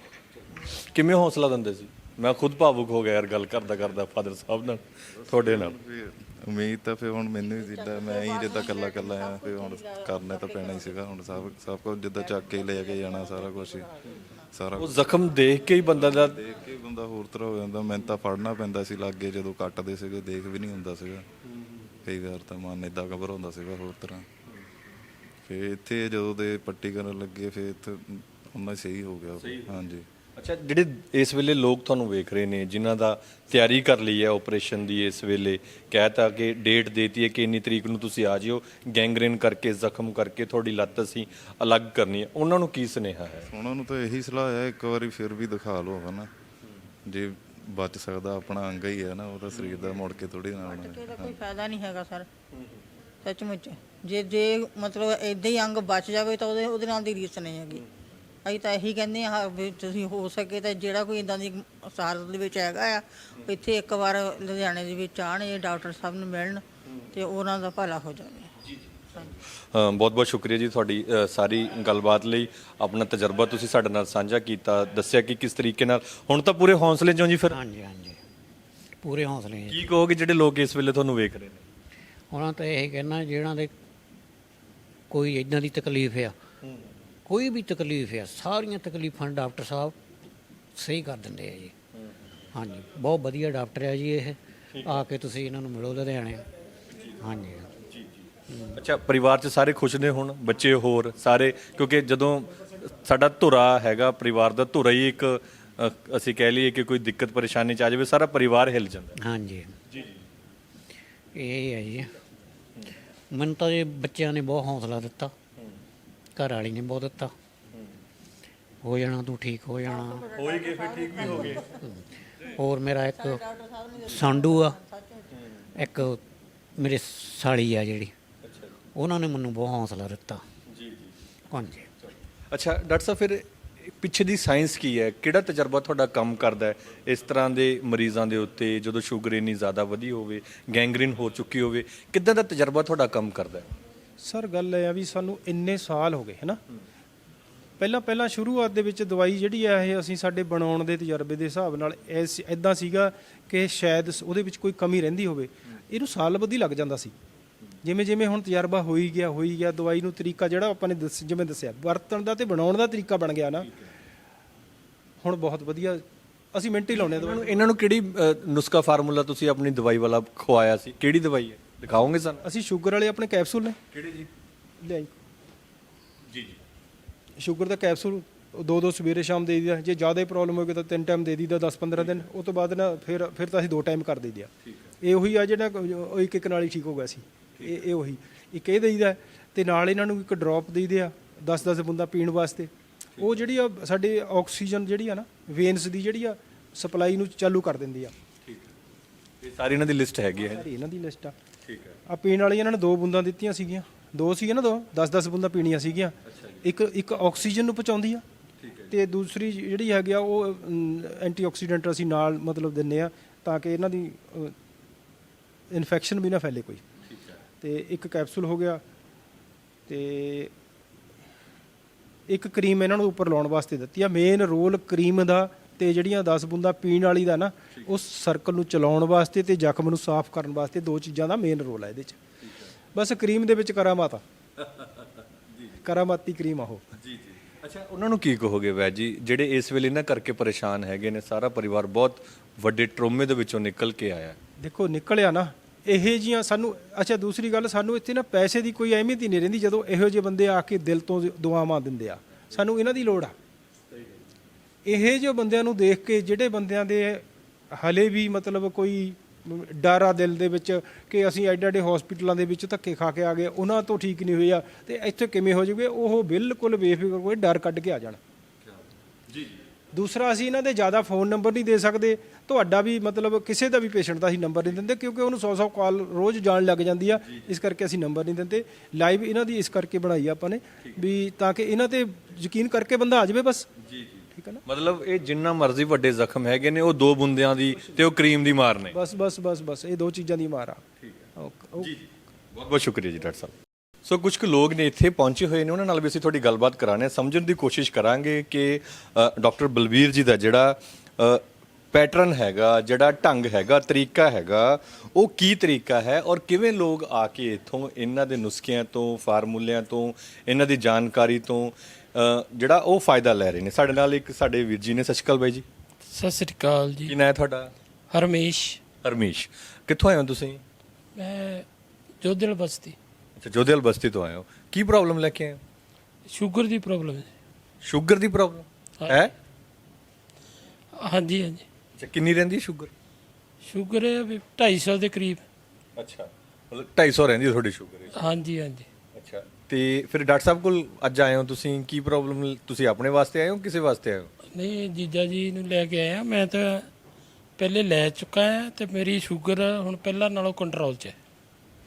ਕਿਵੇਂ ਹੌਸਲਾ ਦਿੰਦੇ ਸੀ? ਮੈਂ ਖੁਦ ਭਾਵੁਕ ਹੋ ਗਿਆ ਯਾਰ, ਗੱਲ ਕਰਦਾ ਕਰਦਾ ਫਾਦਰ ਸਾਹਿਬ ਨਾਲ, ਤੁਹਾਡੇ ਨਾਲ। ਉਮੀਦ ਤਾਂ ਫਿਰ ਹੁਣ ਮੈਨੂੰ ਵੀ ਜਿੱਦਾਂ ਮੈਂ ਹੀ ਜਿੱਦਾਂ ਕੱਲਾ ਕੱਲਾ ਆ ਫਿਰ ਹੁਣ ਕਰਨਾ ਤਾਂ ਪੈਣਾ ਹੀ ਸੀਗਾ ਹੁਣ ਸਭ ਸਭ ਕੁਝ ਜਿੱਦਾਂ ਚੱਕ ਕੇ ਲੈ ਕੇ ਜਾਣਾ ਸਾਰਾ ਕੁਝ ਸਾਰਾ ਉਹ ਜ਼ਖਮ ਦੇਖ ਕੇ ਹੀ ਬੰਦਾ ਦਾ ਦੇਖ ਕੇ ਬੰਦਾ ਹੋਰ ਤਰ੍ਹਾਂ ਹੋ ਜਾਂਦਾ ਮੈਨੂੰ ਤਾਂ ਫੜਨਾ ਪੈਂਦਾ ਸੀ ਲਾਗੇ ਜਦੋਂ ਕੱਟਦੇ ਸੀਗੇ ਦੇਖ ਵੀ ਨਹੀਂ ਹੁੰਦਾ ਸੀਗਾ। ਕਈ ਵਾਰ ਤਾਂ ਮਨ ਇਦਾਂ ਘਬਰਾਉਂਦਾ ਸੀਗਾ ਹੋਰ ਤਰ੍ਹਾਂ। ਫਿਰ ਇੱਥੇ ਜਦੋਂ ਦੇ ਪੱਟੀ ਕਰਨ ਲੱਗੇ ਫਿਰ ਇੱਥੇ ਉਹਨਾਂ ਸਹੀ ਹੋ ਗਿਆ। ਹਾਂਜੀ। ਅੱਛਾ ਜਿਹੜੇ ਇਸ ਵੇਲੇ ਲੋਕ ਤੁਹਾਨੂੰ ਵੇਖ ਰਹੇ ਨੇ ਜਿਨ੍ਹਾਂ ਦਾ ਤਿਆਰੀ ਕਰ ਲਈ ਹੈ ਆਪਰੇਸ਼ਨ ਦੀ ਇਸ ਵੇਲੇ ਕਹਿਤਾ ਕਿ ਡੇਟ ਦੇਤੀ ਹੈ ਕਿ ਇੰਨੀ ਤਰੀਕ ਨੂੰ ਤੁਸੀਂ ਆ ਜਿਓ ਗੈਂਗਰੇਨ ਕਰਕੇ ਜ਼ਖਮ ਕਰਕੇ ਤੁਹਾਡੀ ਲੱਤ ਅਸੀਂ ਅਲੱਗ ਕਰਨੀ ਹੈ। ਉਹਨਾਂ ਨੂੰ ਕੀ ਸੁਨੇਹਾ ਹੈ? ਉਹਨਾਂ ਨੂੰ ਤਾਂ ਇਹੀ ਸਲਾਹ ਹੈ ਇੱਕ ਵਾਰੀ ਫਿਰ ਵੀ ਦਿਖਾ ਲਓ ਹਨਾ। ਜੇ ਬਚ ਸਕਦਾ ਆਪਣਾ ਅੰਗ ਹੀ ਹੈ ਨਾ ਉਹਦਾ ਸਰੀਰ ਦਾ ਮੁੜ ਕੇ ਥੋੜੀ ਨਾ ਆਉਣਾ ਇਹਦਾ ਕੋਈ ਫਾਇਦਾ ਨਹੀਂ ਹੈਗਾ ਸਰ। ਸੱਚਮੁੱਚ। ਜੇ ਜੇ ਮਤਲਬ ਇਦਾਂ ਹੀ ਅੰਗ ਬਚ ਜਾਵੇ ਤਾਂ ਉਹਦੇ ਉਹਦੇ ਨਾਲ ਦੀ ਰੀਸ ਨਹੀਂ ਹੈਗੀ। ਅਸੀਂ ਤਾਂ ਇਹੀ ਕਹਿੰਦੇ ਆ ਵੀ ਤੁਸੀਂ ਹੋ ਸਕੇ ਤਾਂ ਜਿਹੜਾ ਕੋਈ ਇਦਾਂ ਦੀ ਸਾਰਤ ਦੇ ਵਿੱਚ ਹੈਗਾ ਆ ਇੱਥੇ ਇੱਕ ਵਾਰ ਲੁਧਿਆਣੇ ਦੇ ਵਿੱਚ ਆਣ ਇਹ ਡਾਕਟਰ ਸਾਹਿਬ ਨੂੰ ਮਿਲਣ ਤੇ ਉਹਨਾਂ ਦਾ ਭਲਾ ਹੋ ਜਾਵੇ। ਬਹੁਤ ਬਹੁਤ ਸ਼ੁਕਰੀਆ ਜੀ ਤੁਹਾਡੀ ਅ, ਸਾਰੀ ਗੱਲਬਾਤ ਲਈ ਆਪਣਾ ਤਜਰਬਾ ਤੁਸੀਂ ਸਾਡੇ ਨਾਲ ਸਾਂਝਾ ਕੀਤਾ ਦੱਸਿਆ ਕਿ ਕਿਸ ਤਰੀਕੇ ਨਾਲ ਹੁਣ ਤਾਂ ਪੂਰੇ ਹੌਸਲੇ 'ਚੋਂ ਜੀ ਫਿਰ? ਹਾਂਜੀ ਹਾਂਜੀ। ਪੂਰੇ ਹੌਸਲੇ ਕੀ ਕਹੋਗੇ ਜਿਹੜੇ ਲੋਕ ਇਸ ਵੇਲੇ ਤੁਹਾਨੂੰ ਵੇਖ ਰਹੇ ਨੇ? ਉਹਨਾਂ ਤਾਂ ਇਹ ਕਹਿਣਾ ਜਿਹਨਾਂ ਦੇ ਕੋਈ ਇਦਾਂ ਦੀ ਤਕਲੀਫ ਆ ਕੋਈ ਵੀ ਤਕਲੀਫ ਆ ਸਾਰੀਆਂ ਤਕਲੀਫਾਂ ਡਾਕਟਰ ਸਾਹਿਬ ਸਹੀ ਕਰ ਦਿੰਦੇ ਆ ਜੀ। ਹਾਂਜੀ ਬਹੁਤ ਵਧੀਆ ਡਾਕਟਰ ਆ ਜੀ ਇਹ। ਆ ਕੇ ਤੁਸੀਂ ਇਹਨਾਂ ਨੂੰ ਮਿਲੋ ਲੁਧਿਆਣੇ। ਹਾਂਜੀ। ਅੱਛਾ ਪਰਿਵਾਰ 'ਚ ਸਾਰੇ ਖੁਸ਼ ਨੇ ਹੁਣ? ਬੱਚੇ ਹੋਰ ਸਾਰੇ? ਕਿਉਂਕਿ ਜਦੋਂ ਸਾਡਾ ਧੁਰਾ ਹੈਗਾ ਪਰਿਵਾਰ ਦਾ ਧੁਰਾ ਹੀ ਇੱਕ ਅ, ਅਸੀਂ ਕਹਿ ਲਈਏ ਕਿ ਕੋਈ ਦਿੱਕਤ ਪਰੇਸ਼ਾਨੀ ਚ ਆ ਜਾਵੇ ਸਾਰਾ ਪਰਿਵਾਰ ਹਿਲ ਜਾਂਦਾ। ਹਾਂਜੀ। ਜੀ ਜੀ। ਇਹ ਹੈ ਜੀ। ਮੈਨੂੰ ਤਾਂ ਇਹ ਬੱਚਿਆਂ ਨੇ ਬਹੁਤ ਹੌਸਲਾ ਦਿੱਤਾ। ਘਰ ਵਾਲੀ ਨੇ ਬਹੁਤ ਦਿੱਤਾ। ਹੋ ਜਾਣਾ ਤੂੰ ਠੀਕ ਹੋ ਜਾਣਾ। ਹੋਈ ਗਏ ਫਿਰ ਠੀਕ ਵੀ ਹੋ ਗਏ। ਹੋਰ ਮੇਰਾ ਇੱਕ ਸਾਂਡੂ ਆ। ਇੱਕ ਮੇਰੇ ਸਾਲੀ ਆ ਜਿਹੜੀ। ਉਹਨਾਂ ਨੇ ਮੈਨੂੰ ਬਹੁਤ ਹੌਸਲਾ ਦਿੱਤਾ। ਜੀ ਜੀ। ਹਾਂਜੀ। ਅੱਛਾ ਡਾਕਟਰ ਸਾਹਿਬ ਫਿਰ ਪਿੱਛੇ ਦੀ ਸਾਇੰਸ ਕੀ ਹੈ? ਕਿਹੜਾ ਤਜਰਬਾ ਤੁਹਾਡਾ ਕੰਮ ਕਰਦਾ ਹੈ? ਇਸ ਤਰ੍ਹਾਂ ਦੇ ਮਰੀਜ਼ਾਂ ਦੇ ਉੱਤੇ ਜਦੋਂ ਸ਼ੂਗਰ ਇੰਨੀ ਜ਼ਿਆਦਾ ਵਧੀ ਹੋਵੇ ਗੈਂਗਰੀਨ ਹੋ ਚੁੱਕੀ ਹੋਵੇ ਕਿੱਦਾਂ ਦਾ ਤਜਰਬਾ ਤੁਹਾਡਾ ਕੰਮ ਕਰਦਾ ਹੈ? ਸਰ, ਗੱਲ ਇਹ ਆ ਵੀ ਸਾਨੂੰ ਇੰਨੇ ਸਾਲ ਹੋ ਗਏ, ਹੈ ਨਾ? ਪਹਿਲਾਂ ਪਹਿਲਾਂ ਸ਼ੁਰੂਆਤ ਦੇ ਵਿੱਚ ਦਵਾਈ ਜਿਹੜੀ ਆ ਇਹ ਅਸੀਂ ਸਾਡੇ ਬਣਾਉਣ ਦੇ ਤਜਰਬੇ ਦੇ ਹਿਸਾਬ ਨਾਲ ਐਸ ਇਦਾਂ ਸੀਗਾ ਕਿ ਸ਼ਾਇਦ ਉਹਦੇ ਵਿੱਚ ਕੋਈ ਕਮੀ ਰਹਿੰਦੀ ਹੋਵੇ। ਇਹਨੂੰ ਸਾਲ ਬੱਧੀ ਲੱਗ ਜਾਂਦਾ ਸੀ। ਜਿਵੇਂ ਜਿਵੇਂ ਹੁਣ ਤਜਰਬਾ ਹੋਈ ਗਿਆ ਹੋਈ ਗਿਆ, ਦਵਾਈ ਨੂੰ ਤਰੀਕਾ ਜਿਹੜਾ ਆਪਾਂ ਨੇ ਦੱਸ- ਜਿਵੇਂ ਦੱਸਿਆ, ਵਰਤਣ ਦਾ ਤੇ ਬਣਾਉਣ ਦਾ ਤਰੀਕਾ ਬਣ ਗਿਆ ਨਾ। ਹੁਣ ਬਹੁਤ ਵਧੀਆ, ਅਸੀਂ ਮਿੰਟ ਹੀ ਲਾਉਣੇ ਆ ਇਹਨਾਂ ਨੂੰ ਕਿਹੜੀ ਨੁਸਖਾ ਫਾਰਮੂਲਾ ਤੁਸੀਂ ਆਪਣੀ ਦਵਾਈ ਵਾਲਾ ਖਵਾਇਆ ਸੀ? ਕਿਹੜੀ ਦਵਾਈ ਹੈ? ਦਿਖਾਓਗੇ ਸਾਨੂੰ? ਅਸੀਂ ਸ਼ੂਗਰ ਵਾਲੇ ਆਪਣੇ ਕੈਪਸੂਲ ਨੇ। ਕਿਹੜੇ ਜੀ? ਲਿਆਈ ਜੀ ਜੀ। ਸ਼ੂਗਰ ਦਾ ਕੈਪਸੂਲ ਦੋ ਦੋ ਸਵੇਰੇ ਸ਼ਾਮ ਦੇ ਦਈਦਾ। ਜੇ ਜ਼ਿਆਦਾ ਪ੍ਰੋਬਲਮ ਹੋਵੇ ਤਾਂ ਤਿੰਨ ਟਾਈਮ ਦੇ ਦਈਦਾ 10 15 ਦਿਨ। ਉਹ ਤੋਂ ਬਾਅਦ ਨਾ ਫਿਰ ਫਿਰ ਤਾਂ ਅਸੀਂ ਦੋ ਟਾਈਮ ਕਰ ਦਈਦਾ। ਇਹ ਉਹੀ ਆ ਜਿਹੜਾ ਉਹ ਇੱਕ ਇੱਕ ਨਾਲ ਹੀ ਠੀਕ ਹੋ ਗਿਆ ਸੀ। ਇਹ ਇਹ ਉਹੀ। ਇੱਕ ਇਹ ਦਈਦਾ ਤੇ ਨਾਲ ਇਹਨਾਂ ਨੂੰ ਇੱਕ ਡ੍ਰੌਪ ਦਈਦੇ ਆ 10 10 ਬੁੰਦਾ ਪੀਣ ਵਾਸਤੇ। ਉਹ ਜਿਹੜੀ ਆ ਸਾਡੇ ਆਕਸੀਜਨ ਜਿਹੜੀ ਆ ਨਾ ਵੇਨਸ ਦੀ ਜਿਹੜੀ ਆ ਸਪਲਾਈ ਨੂੰ ਚਾਲੂ ਕਰ ਦਿੰਦੀ ਆ। ਇਹ ਸਾਰੀ ਇਹਨਾਂ ਦੀ ਲਿਸਟ ਹੈਗੀ ਹੈ। ਸਾਰੀ ਇਹਨਾਂ ਦੀ ਲਿਸਟ ਆ। ਠੀਕ ਹੈ। ਆ ਪੀਣ ਵਾਲੀ ਇਹਨਾਂ ਨੇ ਦੋ ਬੂੰਦਾਂ ਦਿੱਤੀਆਂ ਸੀਗੀਆਂ। ਦੋ ਸੀਗੀਆਂ ਨਾ ਦੋ? 10-10 ਬੂੰਦਾਂ ਪੀਣੀਆਂ ਸੀਗੀਆਂ। ਇੱਕ ਇੱਕ ਆਕਸੀਜਨ ਨੂੰ ਪਹੁੰਚਾਉਂਦੀ ਆ। ਤੇ ਦੂਸਰੀ ਜਿਹੜੀ ਹੈਗੀ ਆ ਉਹ ਐਂਟੀਆਕਸੀਡੈਂਟ ਅਸੀਂ ਨਾਲ ਮਤਲਬ ਦਿੰਨੇ ਆ ਤਾਂ ਕਿ ਇਹਨਾਂ ਦੀ ਇਨਫੈਕਸ਼ਨ ਵੀ ਨਾ ਫੈਲੇ ਕੋਈ। ਤੇ ਇੱਕ ਕੈਪਸੂਲ ਹੋ ਗਿਆ ਤੇ ਇੱਕ ਕਰੀਮ ਇਹਨਾਂ ਨੂੰ ਉੱਪਰ ਲਾਉਣ ਵਾਸਤੇ ਦਿੱਤੀ ਆ। ਮੇਨ ਰੋਲ ਕਰੀਮ ਦਾ ਤੇ ਜਿਹੜੀਆਂ 10 ਬੂੰਦਾਂ ਪੀਣ ਵਾਲੀ ਦਾ ਨਾ ਉਸ ਸਰਕਲ ਨੂੰ ਚਲਾਉਣ ਵਾਸਤੇ ਤੇ ਜ਼ਖਮ ਨੂੰ ਸਾਫ਼ ਕਰਨ ਵਾਸਤੇ ਦੋ ਚੀਜ਼ਾਂ ਦਾ ਮੇਨ ਰੋਲ ਹੈ ਇਹਦੇ 'ਚ। ਬਸ ਕਰੀਮ ਦੇ ਵਿੱਚ ਕਰਾਮਾਤ ਆ। ਕਰਾਮਾਤੀ ਕਰੀਮ ਆ ਉਹ। ਜੀ ਜੀ। ਅੱਛਾ ਉਹਨਾਂ ਨੂੰ ਕੀ ਕਹੋਗੇ ਵੈਦ ਜੀ? ਜਿਹੜੇ ਇਸ ਵੇਲੇ ਇਹਨਾਂ ਕਰਕੇ ਪਰੇਸ਼ਾਨ ਹੈਗੇ ਨੇ ਸਾਰਾ ਪਰਿਵਾਰ ਬਹੁਤ ਵੱਡੇ ਟਰੋਮੇ ਦੇ ਵਿੱਚੋਂ ਨਿਕਲ ਕੇ ਆਇਆ। ਦੇਖੋ ਨਿਕਲਿਆ ਨਾ ਇਹ ਜੀਆਂ ਸਾਨੂੰ ਅੱਛਾ ਦੂਸਰੀ ਗੱਲ ਸਾਨੂੰ ਇੱਥੇ ਨਾ ਪੈਸੇ ਦੀ ਕੋਈ ਅਹਿਮੀਅਤ ਹੀ ਨਹੀਂ ਰਹਿੰਦੀ ਜਦੋਂ ਇਹੋ ਜਿਹੇ ਬੰਦੇ ਆ ਕੇ ਦਿਲ ਤੋਂ ਦੁਆਵਾਂ ਦਿੰਦੇ ਆ। ਸਾਨੂੰ ਇਹਨਾਂ ਦੀ ਲੋੜ ਆ। ਇਹ ਜੋ ਬੰਦਿਆਂ ਨੂੰ ਦੇਖ ਕੇ ਜਿਹੜੇ ਬੰਦਿਆਂ ਦੇ ਹਲੇ ਵੀ ਮਤਲਬ ਕੋਈ ਡਰ ਦਿਲ ਦੇ ਵਿੱਚ ਕਿ ਅਸੀਂ ਐਡੇ ਐਡੇ ਹਸਪੀਟਲਾਂ ਦੇ ਵਿੱਚ ਧੱਕੇ ਖਾ ਕੇ ਆ ਗਏ ਉਹਨਾਂ ਤੋਂ ਠੀਕ ਨਹੀਂ ਹੋਇਆ ਤੇ ਇੱਥੇ ਕਿਵੇਂ ਹੋ ਜਾਊਗੇ? ਉਹ ਬਿਲਕੁਲ ਬੇਫਿਕਰ ਕੋਈ ਡਰ ਕੱਢ ਕੇ ਆ ਜਾਣ। ਜੀ। ਦੂਸਰਾ ਅਸੀਂ ਇਹਨਾਂ ਦੇ ਜ਼ਿਆਦਾ ਫੋਨ ਨੰਬਰ ਨਹੀਂ ਦੇ ਸਕਦੇ। ਤੁਹਾਡਾ ਵੀ ਮਤਲਬ ਕਿਸੇ ਦਾ ਵੀ ਪੇਸ਼ੈਂਟ ਦਾ ਅਸੀਂ ਨੰਬਰ ਨਹੀਂ ਦਿੰਦੇ ਕਿਉਂਕਿ ਉਹਨੂੰ 100 100 ਕਾਲ ਰੋਜ਼ ਜਾਣ ਲੱਗ ਜਾਂਦੀ ਆ। ਇਸ ਕਰਕੇ ਅਸੀਂ ਨੰਬਰ ਨਹੀਂ ਦਿੰਦੇ। ਲਾਈਵ ਇਹਨਾਂ ਦੀ ਇਸ ਕਰਕੇ ਬਣਾਈ ਆਪਾਂ ਨੇ ਵੀ ਤਾਂ ਕਿ ਇਹਨਾਂ ਤੇ ਯਕੀਨ ਕਰਕੇ ਬੰਦਾ ਆ ਜਾਵੇ ਬਸ। ਠੀਕ ਹੈ ਨਾ? ਮਤਲਬ ਇਹ ਜਿੰਨਾ ਮਰਜ਼ੀ ਵੱਡੇ ਜ਼ਖਮ ਹੈਗੇ ਨੇ ਉਹ ਦੋ ਬੁੰਦਿਆਂ ਦੀ ਤੇ ਉਹ ਕਰੀਮ ਦੀ ਮਾਰ ਨੇ। ਬਸ ਬਸ ਬਸ ਬਸ ਇਹ ਦੋ ਚੀਜ਼ਾਂ ਦੀ ਮਾਰ ਆ। ਠੀਕ ਹੈ। ਓਕੇ ਬਹੁਤ ਬਹੁਤ ਸ਼ੁਕਰੀਆ ਜੀ ਡਾਕਟਰ ਸਾਹਿਬ। ਸੋ ਕੁਝ ਕੁ ਲੋਕ ਨੇ ਇੱਥੇ ਪਹੁੰਚੇ ਹੋਏ ਨੇ ਉਹਨਾਂ ਨਾਲ ਵੀ ਅਸੀਂ ਤੁਹਾਡੀ ਗੱਲਬਾਤ ਕਰਾਣੇ ਸਮਝਣ ਦੀ ਕੋਸ਼ਿਸ਼ ਕਰਾਂਗੇ ਕਿ ਡਾਕਟਰ ਬਲਵੀਰ ਜੀ ਦਾ ਜਿਹੜਾ ਪੈਟਰਨ ਹੈਗਾ ਜਿਹੜਾ ਢੰਗ ਹੈਗਾ ਤਰੀਕਾ ਹੈਗਾ ਉਹ ਕੀ ਤਰੀਕਾ ਹੈ ਔਰ ਕਿਵੇਂ ਲੋਕ ਆ ਕੇ ਇੱਥੋਂ ਇਹਨਾਂ ਦੇ ਨੁਸਖਿਆਂ ਤੋਂ ਫਾਰਮੂਲਿਆਂ ਤੋਂ ਇਹਨਾਂ ਦੀ ਜਾਣਕਾਰੀ ਤੋਂ ਜਿਹੜਾ ਉਹ ਫਾਇਦਾ ਲੈ ਰਹੇ ਨੇ। ਸਾਡੇ ਨਾਲ ਇੱਕ ਸਾਡੇ ਵੀਰ ਜੀ ਨੇ। ਸਤਿ ਸ਼੍ਰੀ ਅਕਾਲ ਬਾਈ ਜੀ। ਸਤਿ ਸ੍ਰੀ ਅਕਾਲ ਜੀ। ਕੀ ਨਾਂ ਹੈ ਤੁਹਾਡਾ? ਹਰਮੇਸ਼। ਹਰਮੀਸ਼। ਕਿੱਥੋਂ ਆਏ ਹੋ ਤੁਸੀਂ? ਮੈਂ ਜੋਧਲ ਬਸਤੀ। ਅੱਛਾ ਜੋਧੇਲ ਬਸਤੀ ਤੋਂ ਆਏ ਹੋ। ਕੀ ਪ੍ਰੋਬਲਮ ਲੈ ਕੇ ਆਏ ਹੋ? ਸ਼ੂਗਰ ਦੀ ਪ੍ਰੋਬਲਮ ਹੈ ਸ਼ੂਗਰ ਦੀ ਪ੍ਰੋਬਲਮ ਹੈ। ਹਾਂਜੀ ਹਾਂਜੀ। ਅੱਛਾ ਕਿੰਨੀ ਰਹਿੰਦੀ ਹੈ ਸ਼ੂਗਰ? ਸ਼ੂਗਰ ਹੈ ਵੀ 250 ਦੇ ਕਰੀਬ। ਅੱਛਾ ਮਤਲਬ 250 ਰਹਿੰਦੀ ਹੈ ਤੁਹਾਡੀ ਸ਼ੂਗਰ ਹਾਂਜੀ ਹਾਂਜੀ। ਤੇ ਫਿਰ ਡਾਕਟਰ ਸਾਹਿਬ ਕੋਲ ਅੱਜ ਆਏ ਹੋ ਤੁਸੀਂ ਕੀ ਪ੍ਰੋਬਲਮ ਤੁਸੀਂ ਆਪਣੇ ਵਾਸਤੇ ਆਏ ਹੋ ਕਿਸੇ ਵਾਸਤੇ ਆਏ ਹੋ? ਨਹੀਂ ਜੀਜਾ ਜੀ ਨੂੰ ਲੈ ਕੇ ਆਇਆ ਮੈਂ ਤਾਂ ਪਹਿਲੇ ਲੈ ਚੁੱਕਾ ਹਾਂ ਤੇ ਮੇਰੀ ਸ਼ੂਗਰ ਹੁਣ ਪਹਿਲਾਂ ਨਾਲੋਂ ਕੰਟਰੋਲ 'ਚ ਹੈ।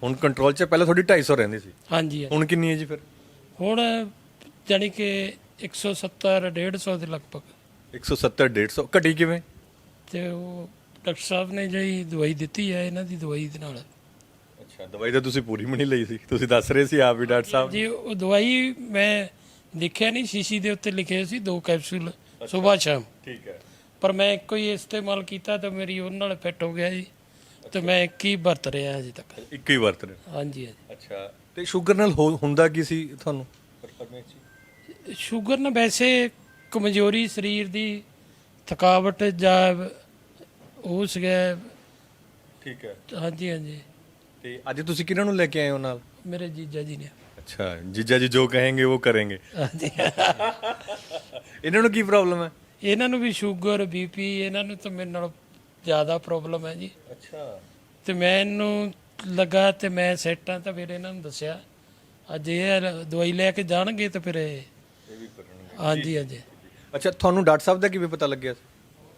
ਹੁਣ ਕੰਟਰੋਲ 'ਚ ਹੈ, ਪਹਿਲਾਂ ਤੁਹਾਡੀ 250 ਰਹਿੰਦੀ ਸੀ। ਹਾਂਜੀ ਹਾਂਜੀ। ਹੁਣ ਕਿੰਨੀ ਹੈ ਜੀ ਫਿਰ? ਹੁਣ ਜਾਣੀ ਕਿ 170 150 ਦੇ ਲਗਭਗ। 170 150 ਘਟੀ ਕਿਵੇਂ? ਤੇ ਉਹ ਡਾਕਟਰ ਸਾਹਿਬ ਨੇ ਜਿਹੜੀ ਦਵਾਈ ਦਿੱਤੀ ਹੈ ਇਹਨਾਂ ਦੀ ਦਵਾਈ ਦੇ ਨਾਲ ਅੱਛਾ ਦਵਾਈ ਤਾਂ ਤੁਸੀਂ ਪੂਰੀ ਵੀ ਨਹੀਂ ਲਈ ਸੀ। ਤੁਸੀਂ ਦੱਸ ਰਹੇ ਸੀ ਆਪ ਵੀ ਡਾਕਟਰ ਸਾਹਿਬ। ਜੀ ਉਹ ਦਵਾਈ ਮੈਂ ਲਿਖਿਆ ਨਹੀਂ ਸ਼ੀਸ਼ੀ ਦੇ ਉੱਤੇ ਲਿਖੇ ਸੀ ਦੋ ਕੈਪਸੂਲ ਸਵੇਰ ਸ਼ਾਮ। ਠੀਕ ਹੈ। ਪਰ ਮੈਂ ਇੱਕੋ ਹੀ ਇਸਤੇਮਾਲ ਕੀਤਾ ਤਾਂ ਮੇਰੀ ਉਹਨਾਂ ਨਾਲ ਫਿੱਟ ਹੋ ਗਿਆ ਜੀ। ਤੇ ਮੈਂ ਇੱਕ ਹੀ ਵਰਤ ਰਿਹਾ ਅਜੇ ਤੱਕ। ਇੱਕ ਹੀ ਵਰਤ ਰਹੇ। ਹਾਂਜੀ ਹਾਂਜੀ। ਅੱਛਾ। ਤੇ ਸ਼ੂਗਰ ਨਾਲ ਹੋ- ਹੁੰਦਾ ਕੀ ਸੀ ਤੁਹਾਨੂੰ? ਸ਼ੂਗਰ ਨਾ ਵੈਸੇ ਕਮਜ਼ੋਰੀ ਸਰੀਰ ਦੀ ਥਕਾਵਟ ਜਾਂ ਉਹ ਸੀਗਾ। ਠੀਕ ਹੈ। ਹਾਂਜੀ ਹਾਂਜੀ। ਤੇ ਅੱਜ ਤੁਸੀਂ ਕਿਹਨਾਂ ਨੂੰ ਲੈ ਕੇ ਆਏ ਹੋ ਨਾਲ? ਮੇਰੇ ਜੀਜਾ ਜੀ ਨੇ। ਅੱਛਾ ਜੀਜਾ ਜੀ ਜੋ ਕਹੇਂਗੇ ਉਹ ਕਰਾਂਗੇ। ਇਹਨਾਂ ਨੂੰ ਕੀ ਪ੍ਰੋਬਲਮ ਹੈ? ਇਹਨਾਂ ਨੂੰ ਵੀ ਸ਼ੂਗਰ ਬੀਪੀ ਇਹਨਾਂ ਨੂੰ ਤਾਂ ਮੇਰੇ ਨਾਲ ਜ਼ਿਆਦਾ ਪ੍ਰੋਬਲਮ ਹੈ ਜੀ। ਅੱਛਾ। ਤੇ ਮੈਨੂੰ ਲੱਗਾ ਤੇ ਮੈਂ ਸੈੱਟਾਂ ਤਾਂ ਫਿਰ ਇਹਨਾਂ ਨੂੰ ਦੱਸਿਆ। ਅੱਜ ਇਹ ਦਵਾਈ ਲੈ ਕੇ ਜਾਣਗੇ ਤਾਂ ਫਿਰ ਇਹ ਹਾਂਜੀ ਹਾਂਜੀ। ਅੱਛਾ ਤੁਹਾਨੂੰ ਡਾਕਟਰ ਸਾਹਿਬ ਦਾ ਕਿਵੇਂ ਪਤਾ ਲੱਗਿਆ?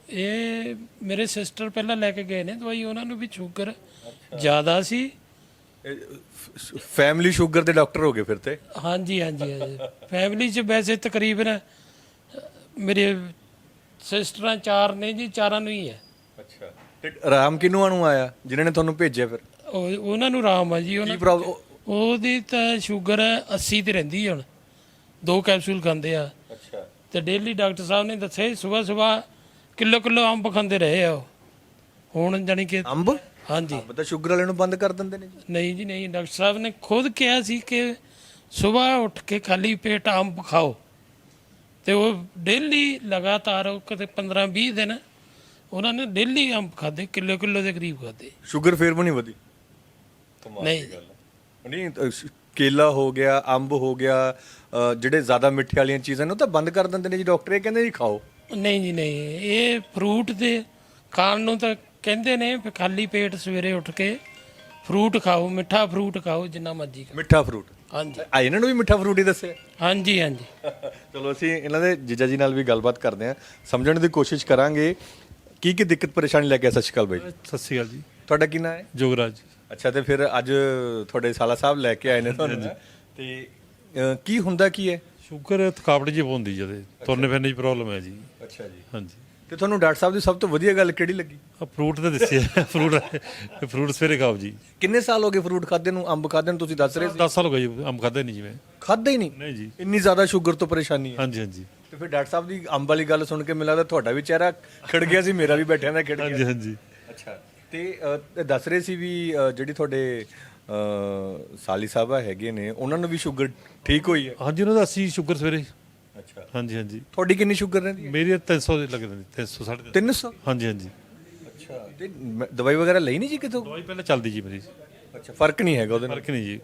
ਇਹ ਮੇਰੇ ਸਿਸਟਰ ਪਹਿਲਾਂ ਲੈ ਕੇ ਗਏ ਨੇ ਦਵਾਈ ਉਹਨਾਂ ਨੂੰ ਵੀ ਸ਼ੂਗਰ ਜ਼ਿਆਦਾ ਸੀ। ਫੈਮਿਲੀ ਸ਼ੂਗਰ ਦੇ ਡਾਕਟਰ ਹੋ ਗਏ ਫਿਰ ਤੇ? ਹਾਂਜੀ ਹਾਂਜੀ ਹਾਂਜੀ। ਫੈਮਿਲੀ 'ਚ ਵੈਸੇ ਤਕਰੀਬਨ ਅ, ਮੇਰੇ ਸਿਸਟਰਾਂ ਚਾਰ ਨੇ ਜੀ ਚਾਰਾਂ ਨੂੰ ਹੀ ਹੈ। ਅੱਛਾ। ਤੇ ਆਰਾਮ ਕਿਨੂੰ ਨੂੰ ਆਇਆ ਜਿਨ੍ਹਾਂ ਨੇ ਤੁਹਾਨੂੰ ਭੇਜਿਆ ਫਿਰ? ਉਹ ਉਹਨਾਂ ਨੂੰ ਆਰਾਮ ਆ ਜੀ ਕੀ ਉਹਨਾਂ ਪ੍ਰੋਬਲਮ ਉਹਦੀ ਤਾਂ ਸ਼ੂਗਰ 80 ਤੇ ਰਹਿੰਦੀ ਹੈ ਹੁਣ। ਦੋ ਕੈਪਸੂਲ ਖਾਂਦੇ ਆ। ਅੱਛਾ। ਤੇ ਡੇਲੀ ਡਾਕਟਰ ਸਾਹਿਬ ਨੇ ਦੱਸਿਆ ਸਵੇਰ ਸਵੇਰ ਕਿਲੋ ਕਿਲੋ ਅੰਬ ਖਾਂਦੇ ਰਹੇ ਆ ਉਹ। ਹੁਣ ਜਾਨੀ ਕਿ ਅੰਬ? ਹਾਂਜੀ। ਅੰਬ ਤਾਂ ਸ਼ੂਗਰ ਵਾਲੇ ਨੂੰ ਬੰਦ ਕਰ ਦਿੰਦੇ ਨੇ ਜੀ। ਨਹੀਂ ਜੀ ਨਹੀਂ ਡਾਕਟਰ ਸਾਹਿਬ ਨੇ ਖੁਦ ਕਿਹਾ ਸੀ ਕਿ ਸਵੇਰ ਉੱਠ ਕੇ ਖਾਲੀ ਪੇਟ ਅੰਬ ਖਾਓ ਤੇ ਉਹ ਡੇਲੀ ਲਗਾਤਾਰ ਉਹ ਕਦੇ 15 20 ਦਿਨ ਉਹਨਾਂ ਨੇ ਡੇਲੀ ਅੰਬ ਖਾਦੇ ਕਿਲੋ ਕਿਲੋ ਦੇ ਕਰੀਬ ਖਾਦੇ ਸ਼ੂਗਰ ਫੇਰ ਵੀ ਨਹੀਂ ਵਧੀ। ਨਹੀਂ। ਨਹੀਂ ਅ, ਸ਼- ਕੇਲਾ ਹੋ ਗਿਆ ਅੰਬ ਹੋ ਗਿਆ ਅ, ਜਿਹੜੇ ਜ਼ਿਆਦਾ ਮਿੱਠੇ ਵਾਲੀਆਂ ਚੀਜ਼ਾਂ ਨੇ ਉਹ ਤਾਂ ਬੰਦ ਕਰ ਦਿੰਦੇ ਨੇ ਜੀ ਡਾਕਟਰ। ਇਹ ਕਹਿੰਦੇ ਜੀ ਖਾਓ। ਨਹੀਂ ਜੀ ਨਹੀਂ ਇਹ ਫਰੂਟ ਦੇ ਖਾਣ ਨੂੰ ਤਾਂ ਕਹਿੰਦੇ ਨੇ ਵੀ ਖਾਲੀ ਪੇਟ ਸਵੇਰੇ ਉੱਠ ਕੇ ਫਰੂਟ ਖਾਓ ਮਿੱਠਾ ਫਰੂਟ ਖਾਓ ਜਿੰਨਾ ਮਰਜ਼ੀ ਖਾਓ। ਮਿੱਠਾ ਫਰੂਟ ਹਾਂਜੀ। ਆ ਇਹਨਾਂ ਨੂੰ ਵੀ ਮਿੱਠਾ ਫਰੂਟ ਹੀ ਦੱਸਿਆ ਹਾਂਜੀ ਹਾਂਜੀ। ਚਲੋ ਅਸੀਂ ਇਹਨਾਂ ਦੇ ਜੀਜਾ ਜੀ ਨਾਲ ਵੀ ਗੱਲਬਾਤ ਕਰਦੇ ਹਾਂ। ਸਮਝਣ ਦੀ ਕੋਸ਼ਿਸ਼ ਕਰਾਂਗੇ। ਕੀ ਕੀ ਦਿੱਕਤ ਪਰੇਸ਼ਾਨੀ ਲੈ ਕੇ ਆਏ? ਸਤਿ ਸ਼੍ਰੀ ਅਕਾਲ ਬਾਈ ਸਤਿ ਸ਼੍ਰੀ ਅਕਾਲ ਜੀ। ਤੁਹਾਡਾ ਕੀ ਨਾਮ ਹੈ? ਜੋਗਰਾਜ। ਅੱਛਾ ਤੇ ਫਿਰ ਅੱਜ ਤੁਹਾਡੇ ਸਾਲਾ ਸਾਹਿਬ ਲੈ ਕੇ ਆਏ ਨੇ ਤੁਹਾਨੂੰ ਤੇ ਅ, ਕੀ ਹੁੰਦਾ ਕੀ ਹੈ? ਸ਼ੂਗਰ ਥਕਾਵਟ ਜੀ ਪਾਉਂਦੀ ਜਦੇ ਤੁਰਨੇ ਫਿਰਨੇ ਦੀ ਪ੍ਰੋਬਲਮ ਹੈ ਜੀ। ਅੱਛਾ ਜੀ। ਹਾਂਜੀ। ਤੇ ਤੁਹਾਨੂੰ ਡਾਕਟਰ ਸਾਹਿਬ ਦੀ ਸਭ ਤੋਂ ਵਧੀਆ ਗੱਲ ਕਿਹੜੀ ਲੱਗੀ? ਆ ਫਰੂਟ ਤੇ ਦੱਸਿਆ ਫਰੂਟ ਫਰੂਟ ਸਵੇਰੇ ਖਾਓ ਜੀ। ਕਿੰਨੇ ਸਾਲ ਹੋ ਗਏ ਫਰੂਟ ਖਾਦੇ ਨੂੰ? ਅੰਬ ਖਾਦੇ ਨੂੰ ਤੁਸੀਂ ਦੱਸ ਰਹੇ ਸੀ? 10 ਸਾਲ ਹੋ ਗਏ ਜੀ ਅੰਬ ਖਾਦੇ ਨਹੀਂ ਜਿਵੇਂ। ਖਾਦਾ ਹੀ ਨਹੀਂ? ਨਹੀਂ ਜੀ। ਇੰਨੀ ਜ਼ਿਆਦਾ ਸ਼ੂਗਰ ਤੋਂ ਪਰੇਸ਼ਾਨੀ ਹੈ। ਹਾਂਜੀ ਹਾਂਜੀ। ਤੇ ਫਿਰ ਡਾਕਟਰ ਸਾਹਿਬ ਦੀ ਅੰਬ ਵਾਲੀ ਗੱਲ ਸੁਣ ਕੇ ਮੈਨੂੰ ਲੱਗਦਾ ਤੁਹਾਡਾ ਵੀ ਚਿਹਰਾ ਖਿੜ ਗਿਆ ਸੀ ਮੇਰਾ ਵੀ ਬੈਠਿਆਂ ਦਾ ਖਿੜ ਗਿਆ। ਹਾਂਜੀ ਹਾਂਜੀ। ਅੱਛਾ। ਤੇ ਅ, ਦੱਸ ਰਹੇ ਸੀ ਵੀ ਅ, ਜਿਹੜੀ ਤੁਹਾਡੇ ਅ, ਸਾਲੀ ਸਾਹਿਬਾ ਹੈਗੇ ਨੇ ਉਹਨਾਂ ਨੂੰ ਵੀ ਸ਼ੂਗਰ ਠੀਕ ਹੋਈ ਹੈ? ਹਾਂਜੀ ਉਹਨਾਂ ਦਾ 80 ਸ਼ੂਗਰ ਸਵੇਰੇ ਹਾਂਜੀ ਹਾਂਜੀ। ਤੁਹਾਡੀ ਕਿੰਨੀ ਸ਼ੂਗਰ ਰਹਿੰਦੀ ਹੈ? ਮੇਰੀ 300 ਦੇ ਲੱਗ ਜਾਂਦੀ 300 ਸਾਢੇ 300 ਹਾਂਜੀ ਹਾਂਜੀ। ਅੱਛਾ ਤੇ ਮ- ਦਵਾਈ ਵਗੈਰਾ ਲਈ ਨਹੀਂ ਜੀ ਕਿਤੋਂ? ਦਵਾਈ ਪਹਿਲਾਂ ਚੱਲਦੀ ਜੀ ਮੇਰੀ। ਅੱਛਾ ਫ਼ਰਕ ਨਹੀਂ ਹੈਗਾ ਉਹਦੇ ਨਾਲ? ਫ਼ਰਕ ਨਹੀਂ ਜੀ।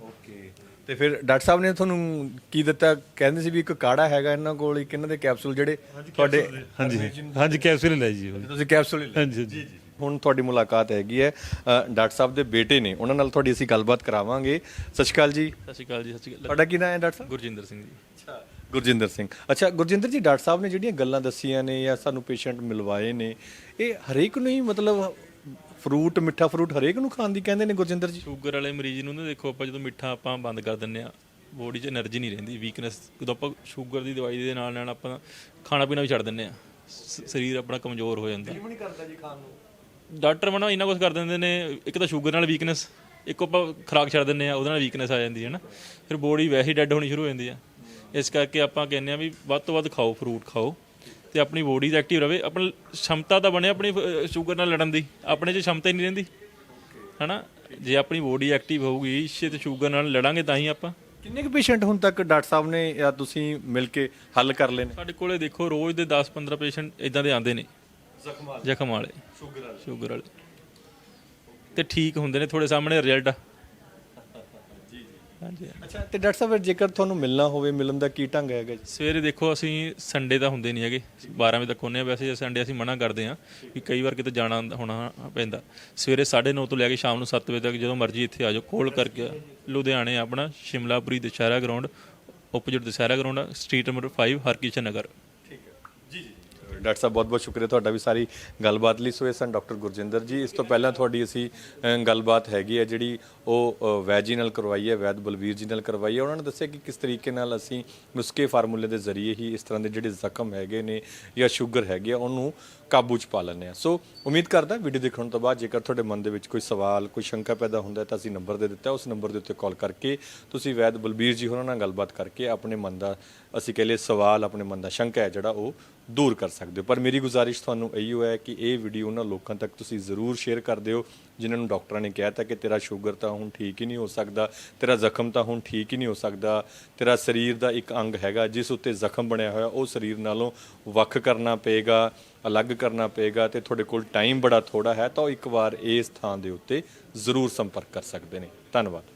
ਓਕੇ। ਤੇ ਫਿਰ ਡਾਕਟਰ ਸਾਹਿਬ ਨੇ ਤੁਹਾਨੂੰ ਕੀ ਦਿੱਤਾ? ਕਹਿੰਦੇ ਸੀ ਵੀ ਇੱਕ ਕਾੜਾ ਹੈਗਾ ਇਹਨਾਂ ਕੋਲ ਇੱਕ ਇਹਨਾਂ ਦੇ ਕੈਪਸੂਲ ਜਿਹੜੇ ਤੁਹਾਡੇ ਹਾਂਜੀ ਹਾਂਜੀ ਕੈਪਸੂਲ ਲੈ ਜੀ। ਤੁਸੀਂ ਕੈਪਸੂਲ ਹੀ ਲੈ। ਹਾਂਜੀ ਜੀ ਹੁਣ ਤੁਹਾਡੀ ਮੁਲਾਕਾਤ ਹੈਗੀ ਹੈ। ਅ, ਡਾਕਟਰ ਸਾਹਿਬ ਦੇ ਬੇਟੇ ਨੇ ਉਹਨਾਂ ਨਾਲ ਤੁਹਾਡੀ ਅਸੀਂ ਗੱਲਬਾਤ ਕਰਾਵਾਂਗੇ। ਸਤਿ ਸ਼੍ਰੀ ਅਕਾਲ ਜੀ। ਸਤਿ ਸ਼੍ਰੀ ਅਕਾਲ ਜੀ ਸਤਿ ਸ਼੍ਰੀ ਅਕਾਲ। ਤੁਹਾਡਾ ਕੀ ਨਾਮ ਹੈ ਡਾਕਟਰ ਸਾਹਿਬ? ਗੁਰਜਿੰਦਰ ਸਿੰਘ ਜੀ। ਗੁਰਜਿੰਦਰ ਸਿੰਘ। ਅੱਛਾ ਗੁਰਜਿੰਦਰ ਜੀ ਡਾਕਟਰ ਸਾਹਿਬ ਨੇ ਜਿਹੜੀਆਂ ਗੱਲਾਂ ਦੱਸੀਆਂ ਨੇ ਜਾਂ ਸਾਨੂੰ ਪੇਸ਼ੈਂਟ ਮਿਲਵਾਏ ਨੇ ਇਹ ਹਰੇਕ ਨੂੰ ਹੀ ਮਤਲਬ ਫਰੂਟ ਮਿੱਠਾ ਫਰੂਟ ਹਰੇਕ ਨੂੰ ਖਾਣ ਦੀ ਕਹਿੰਦੇ ਨੇ ਗੁਰਜਿੰਦਰ ਜੀ? ਸ਼ੂਗਰ ਵਾਲੇ ਮਰੀਜ਼ ਨੂੰ ਨਾ ਦੇਖੋ ਆਪਾਂ ਜਦੋਂ ਮਿੱਠਾ ਆਪਾਂ ਬੰਦ ਕਰ ਦਿੰਨੇ ਆ ਬੋਡੀ 'ਚ એનર્ਜੀ ਨਹੀਂ ਰਹਿੰਦੀ ਵੀਕਨੈਸ ਜਦੋਂ ਆਪਾਂ ਸ਼ੂਗਰ ਦੀ ਦਵਾਈ ਦੇ ਨਾਲ ਨਾਲ ਆਪਾਂ ਖਾਣਾ ਪੀਣਾ ਵੀ ਛੱਡ ਦਿੰਨੇ ਆ ਸਰੀਰ ਆਪਣਾ ਕਮਜ਼ੋਰ ਹੋ ਜਾਂਦਾ। ਨਹੀਂ ਕਰਦਾ ਜੀ ਖਾਣ ਨੂੰ? ਡਾਕਟਰ ਮਨਾ ਇੰਨਾ ਕੁਝ ਕਰ ਦਿੰਦੇ ਨੇ ਇੱਕ ਤਾਂ ਸ਼ੂਗਰ ਨਾਲ ਵੀਕਨੈਸ ਇੱਕ ਆਪਾਂ ਖਰਾਕ ਛੱਡ ਦਿੰਨੇ ਆ ਉਹਦੇ ਨਾਲ ਵੀਕਨੈਸ ਆ ਜਾਂਦੀ ਹੈ ਨਾ ਫਿਰ ਬੋਡੀ ਵੈਸੇ ਹੀ ਡੈੱਡ ਹੋਣੀ ਸ਼ੁਰੂ ਹੋ ਜਾਂਦੀ ਆ ਇਸ ਕਰਕੇ ਆਪਾਂ ਕਹਿੰਦੇ ਆ ਵੀ ਵੱਧ ਤੋਂ ਵੱਧ ਖਾਓ ਫਰੂਟ ਖਾਓ ਤੇ ਆਪਣੀ ਬੋਡੀ ਦਾ ਐਕਟਿਵ ਰਵੇ। ਆਪਣੀ ਸ਼ਮਤਾ ਤਾਂ ਬਣੇ ਆਪਣੀ ਸ਼ੂਗਰ ਨਾਲ ਲੜਨ ਦੀ। ਆਪਣੇ 'ਚ ਸ਼ਮਤਾ ਹੀ ਨਹੀਂ ਰਹਿੰਦੀ। ਹਨਾ? ਜੇ ਆਪਣੀ ਬੋਡੀ ਐਕਟਿਵ ਹੋਊਗੀ ਸ਼ੇ ਸ਼ੂਗਰ ਨਾਲ ਲੜਾਂਗੇ ਤਾਂ ਹੀ ਆਪਾਂ। ਕਿੰਨੇ ਕੁ ਪੇਸ਼ੈਂਟ ਹੁਣ ਤੱਕ ਡਾਕਟਰ ਸਾਹਿਬ ਨੇ ਜਾਂ ਤੁਸੀਂ ਮਿਲ ਕੇ ਹੱਲ ਕਰ ਲਏ ਨੇ? ਸਾਡੇ ਕੋਲੇ ਦੇਖੋ ਰੋਜ਼ ਦੇ 10-15 ਪੇਸ਼ੈਂਟ ਇਦਾਂ ਦੇ ਆਉਂਦੇ ਨੇ। ਜ਼ਖਮ ਵਾਲੇ। ਸ਼ੂਗਰ ਵਾਲੇ। ਸ਼ੂਗਰ ਵਾਲੇ। ਤੇ ਠੀਕ ਹੁੰਦੇ ਨੇ ਤੁਹਾਡੇ ਸਾਹਮਣੇ ਰਿਜ਼ਲਟ ਹਾਂਜੀ ਅੱਛਾ ਤੇ ਡਾਕਟਰ ਸਾਹਿਬ ਜੇਕਰ ਤੁਹਾਨੂੰ ਮਿਲਣਾ ਹੋਵੇ ਮਿਲਣ ਦਾ ਕੀ ਢੰਗ ਹੈਗਾ ਜੀ? ਸਵੇਰੇ ਦੇਖੋ ਅਸੀਂ ਸੰਡੇ ਤਾਂ ਹੁੰਦੇ ਨਹੀਂ ਹੈਗੇ। 12 ਵਜੇ ਤੱਕ ਹੁੰਦੇ ਆ ਵੈਸੇ ਸੰਡੇ ਅਸੀਂ ਮਨਾ ਕਰਦੇ ਆ ਕਿ ਕਈ ਵਾਰ ਕਿਤੇ ਜਾਣਾ ਹੁੰਦਾ- ਹੋਣਾ ਪੈਂਦਾ। ਸਵੇਰੇ 9:30 ਤੋਂ ਲੈ ਕੇ ਸ਼ਾਮ ਨੂੰ 7 ਵਜੇ ਤੱਕ ਜਦੋਂ ਮਰਜ਼ੀ ਇੱਥੇ ਆ ਜਾਓ। ਕੋਲ ਕਰਕੇ ਲੁਧਿਆਣੇ ਆਪਣਾ Shimlapuri Dussehra ground opposite Dussehra ground street number 5 Harkishan Nagar. Doctor ਸਾਹਿਬ ਬਹੁਤ ਬਹੁਤ ਸ਼ੁਕਰੀਆ ਤੁਹਾਡਾ ਵੀ ਸਾਰੀ ਗੱਲਬਾਤ ਲਈ। ਸੋ ਇਹ ਸਨ ਡਾਕਟਰ ਗੁਰਜਿੰਦਰ ਜੀ। ਇਸ ਤੋਂ ਪਹਿਲਾਂ ਤੁਹਾਡੀ ਅਸੀਂ ਗੱਲਬਾਤ ਹੈਗੀ ਹੈ ਜਿਹੜੀ ਉਹ ਅ, ਵੈਦ ਜੀ ਨਾਲ ਕਰਵਾਈ ਹੈ ਵੈਦ ਬਲਵੀਰ ਜੀ ਨਾਲ ਕਰਵਾਈ ਹੈ। ਉਹਨਾਂ ਨੇ ਦੱਸਿਆ ਕਿ ਕਿਸ ਤਰੀਕੇ ਨਾਲ ਅਸੀਂ ਨੁਸਖੇ ਫਾਰਮੂਲੇ ਦੇ ਜ਼ਰੀਏ ਹੀ ਇਸ ਤਰ੍ਹਾਂ ਦੇ ਜਿਹੜੇ ਜ਼ਖਮ ਹੈਗੇ ਨੇ ਜਾਂ ਸ਼ੂਗਰ ਹੈਗੇ ਆ ਉਹਨੂੰ ਕਾਬੂ 'ਚ ਪਾ ਲੈਂਦੇ ਆ ਸੋ ਉਮੀਦ ਕਰਦਾ ਵੀਡੀਓ ਦੇਖਣ ਤੋਂ ਬਾਅਦ ਜੇਕਰ ਤੁਹਾਡੇ ਮਨ ਦੇ ਵਿੱਚ ਕੋਈ ਸਵਾਲ ਕੋਈ ਸ਼ੰਕਾ ਪੈਦਾ ਹੁੰਦਾ ਤਾਂ ਅਸੀਂ ਨੰਬਰ ਦੇ ਦਿੱਤਾ। ਉਸ ਨੰਬਰ ਦੇ ਉੱਤੇ ਕਾਲ ਕਰਕੇ ਤੁਸੀਂ ਵੈਦ ਬਲਬੀਰ ਜੀ ਹੋਰਾਂ ਨਾਲ ਗੱਲਬਾਤ ਕਰਕੇ ਆਪਣੇ ਮਨ ਦਾ ਅਸੀਂ ਕਹ ਲਈਏ ਸਵਾਲ ਆਪਣੇ ਮਨ ਦਾ ਸ਼ੰਕਾ ਹੈ ਜਿਹੜਾ ਉਹ ਦੂਰ ਕਰ ਸਕਦੇ ਹੋ। ਪਰ ਮੇਰੀ ਗੁਜ਼ਾਰਿਸ਼ ਤੁਹਾਨੂੰ ਇਹੀ ਹੈ ਕਿ ਇਹ ਵੀਡੀਓ ਉਹਨਾਂ ਲੋਕਾਂ ਤੱਕ ਤੁਸੀਂ ਜ਼ਰੂਰ ਸ਼ੇਅਰ ਕਰ ਦਿਓ, ਜਿਨ੍ਹਾਂ ਨੂੰ ਡਾਕਟਰਾਂ ਨੇ ਕਿਹਾ ਤਾਂ ਕਿ ਤੇਰਾ ਸ਼ੂਗਰ ਤਾਂ ਹੁਣ ਠੀਕ ਹੀ ਨਹੀਂ ਹੋ ਸਕਦਾ, ਤੇਰਾ ਜ਼ਖਮ ਤਾਂ ਹੁਣ ਠੀਕ ਹੀ ਨਹੀਂ ਹੋ ਸਕਦਾ, ਤੇਰਾ ਸਰੀਰ ਦਾ ਇੱਕ ਅੰਗ ਹੈਗਾ, ਜਿਸ ਉੱਤੇ ਜ਼ਖਮ ਬਣਿਆ ਹੋਇਆ, ਉਹ ਸਰੀਰ ਨਾਲੋਂ ਵੱਖ ਕਰਨਾ ਪਏਗਾ, ਅਲੱਗ ਕਰਨਾ ਪਏਗਾ ਤੇ ਤੁਹਾਡੇ ਕੋਲ ਟਾਈਮ ਬੜਾ ਥੋੜਾ ਹੈ, ਤਾਂ ਉਹ ਇੱਕ ਵਾਰ ਇਸ ਥਾਂ ਦੇ ਉੱਤੇ ਜ਼ਰੂਰ ਸੰਪਰਕ ਕਰ ਸਕਦੇ ਨੇ। ਧੰਨਵਾਦ।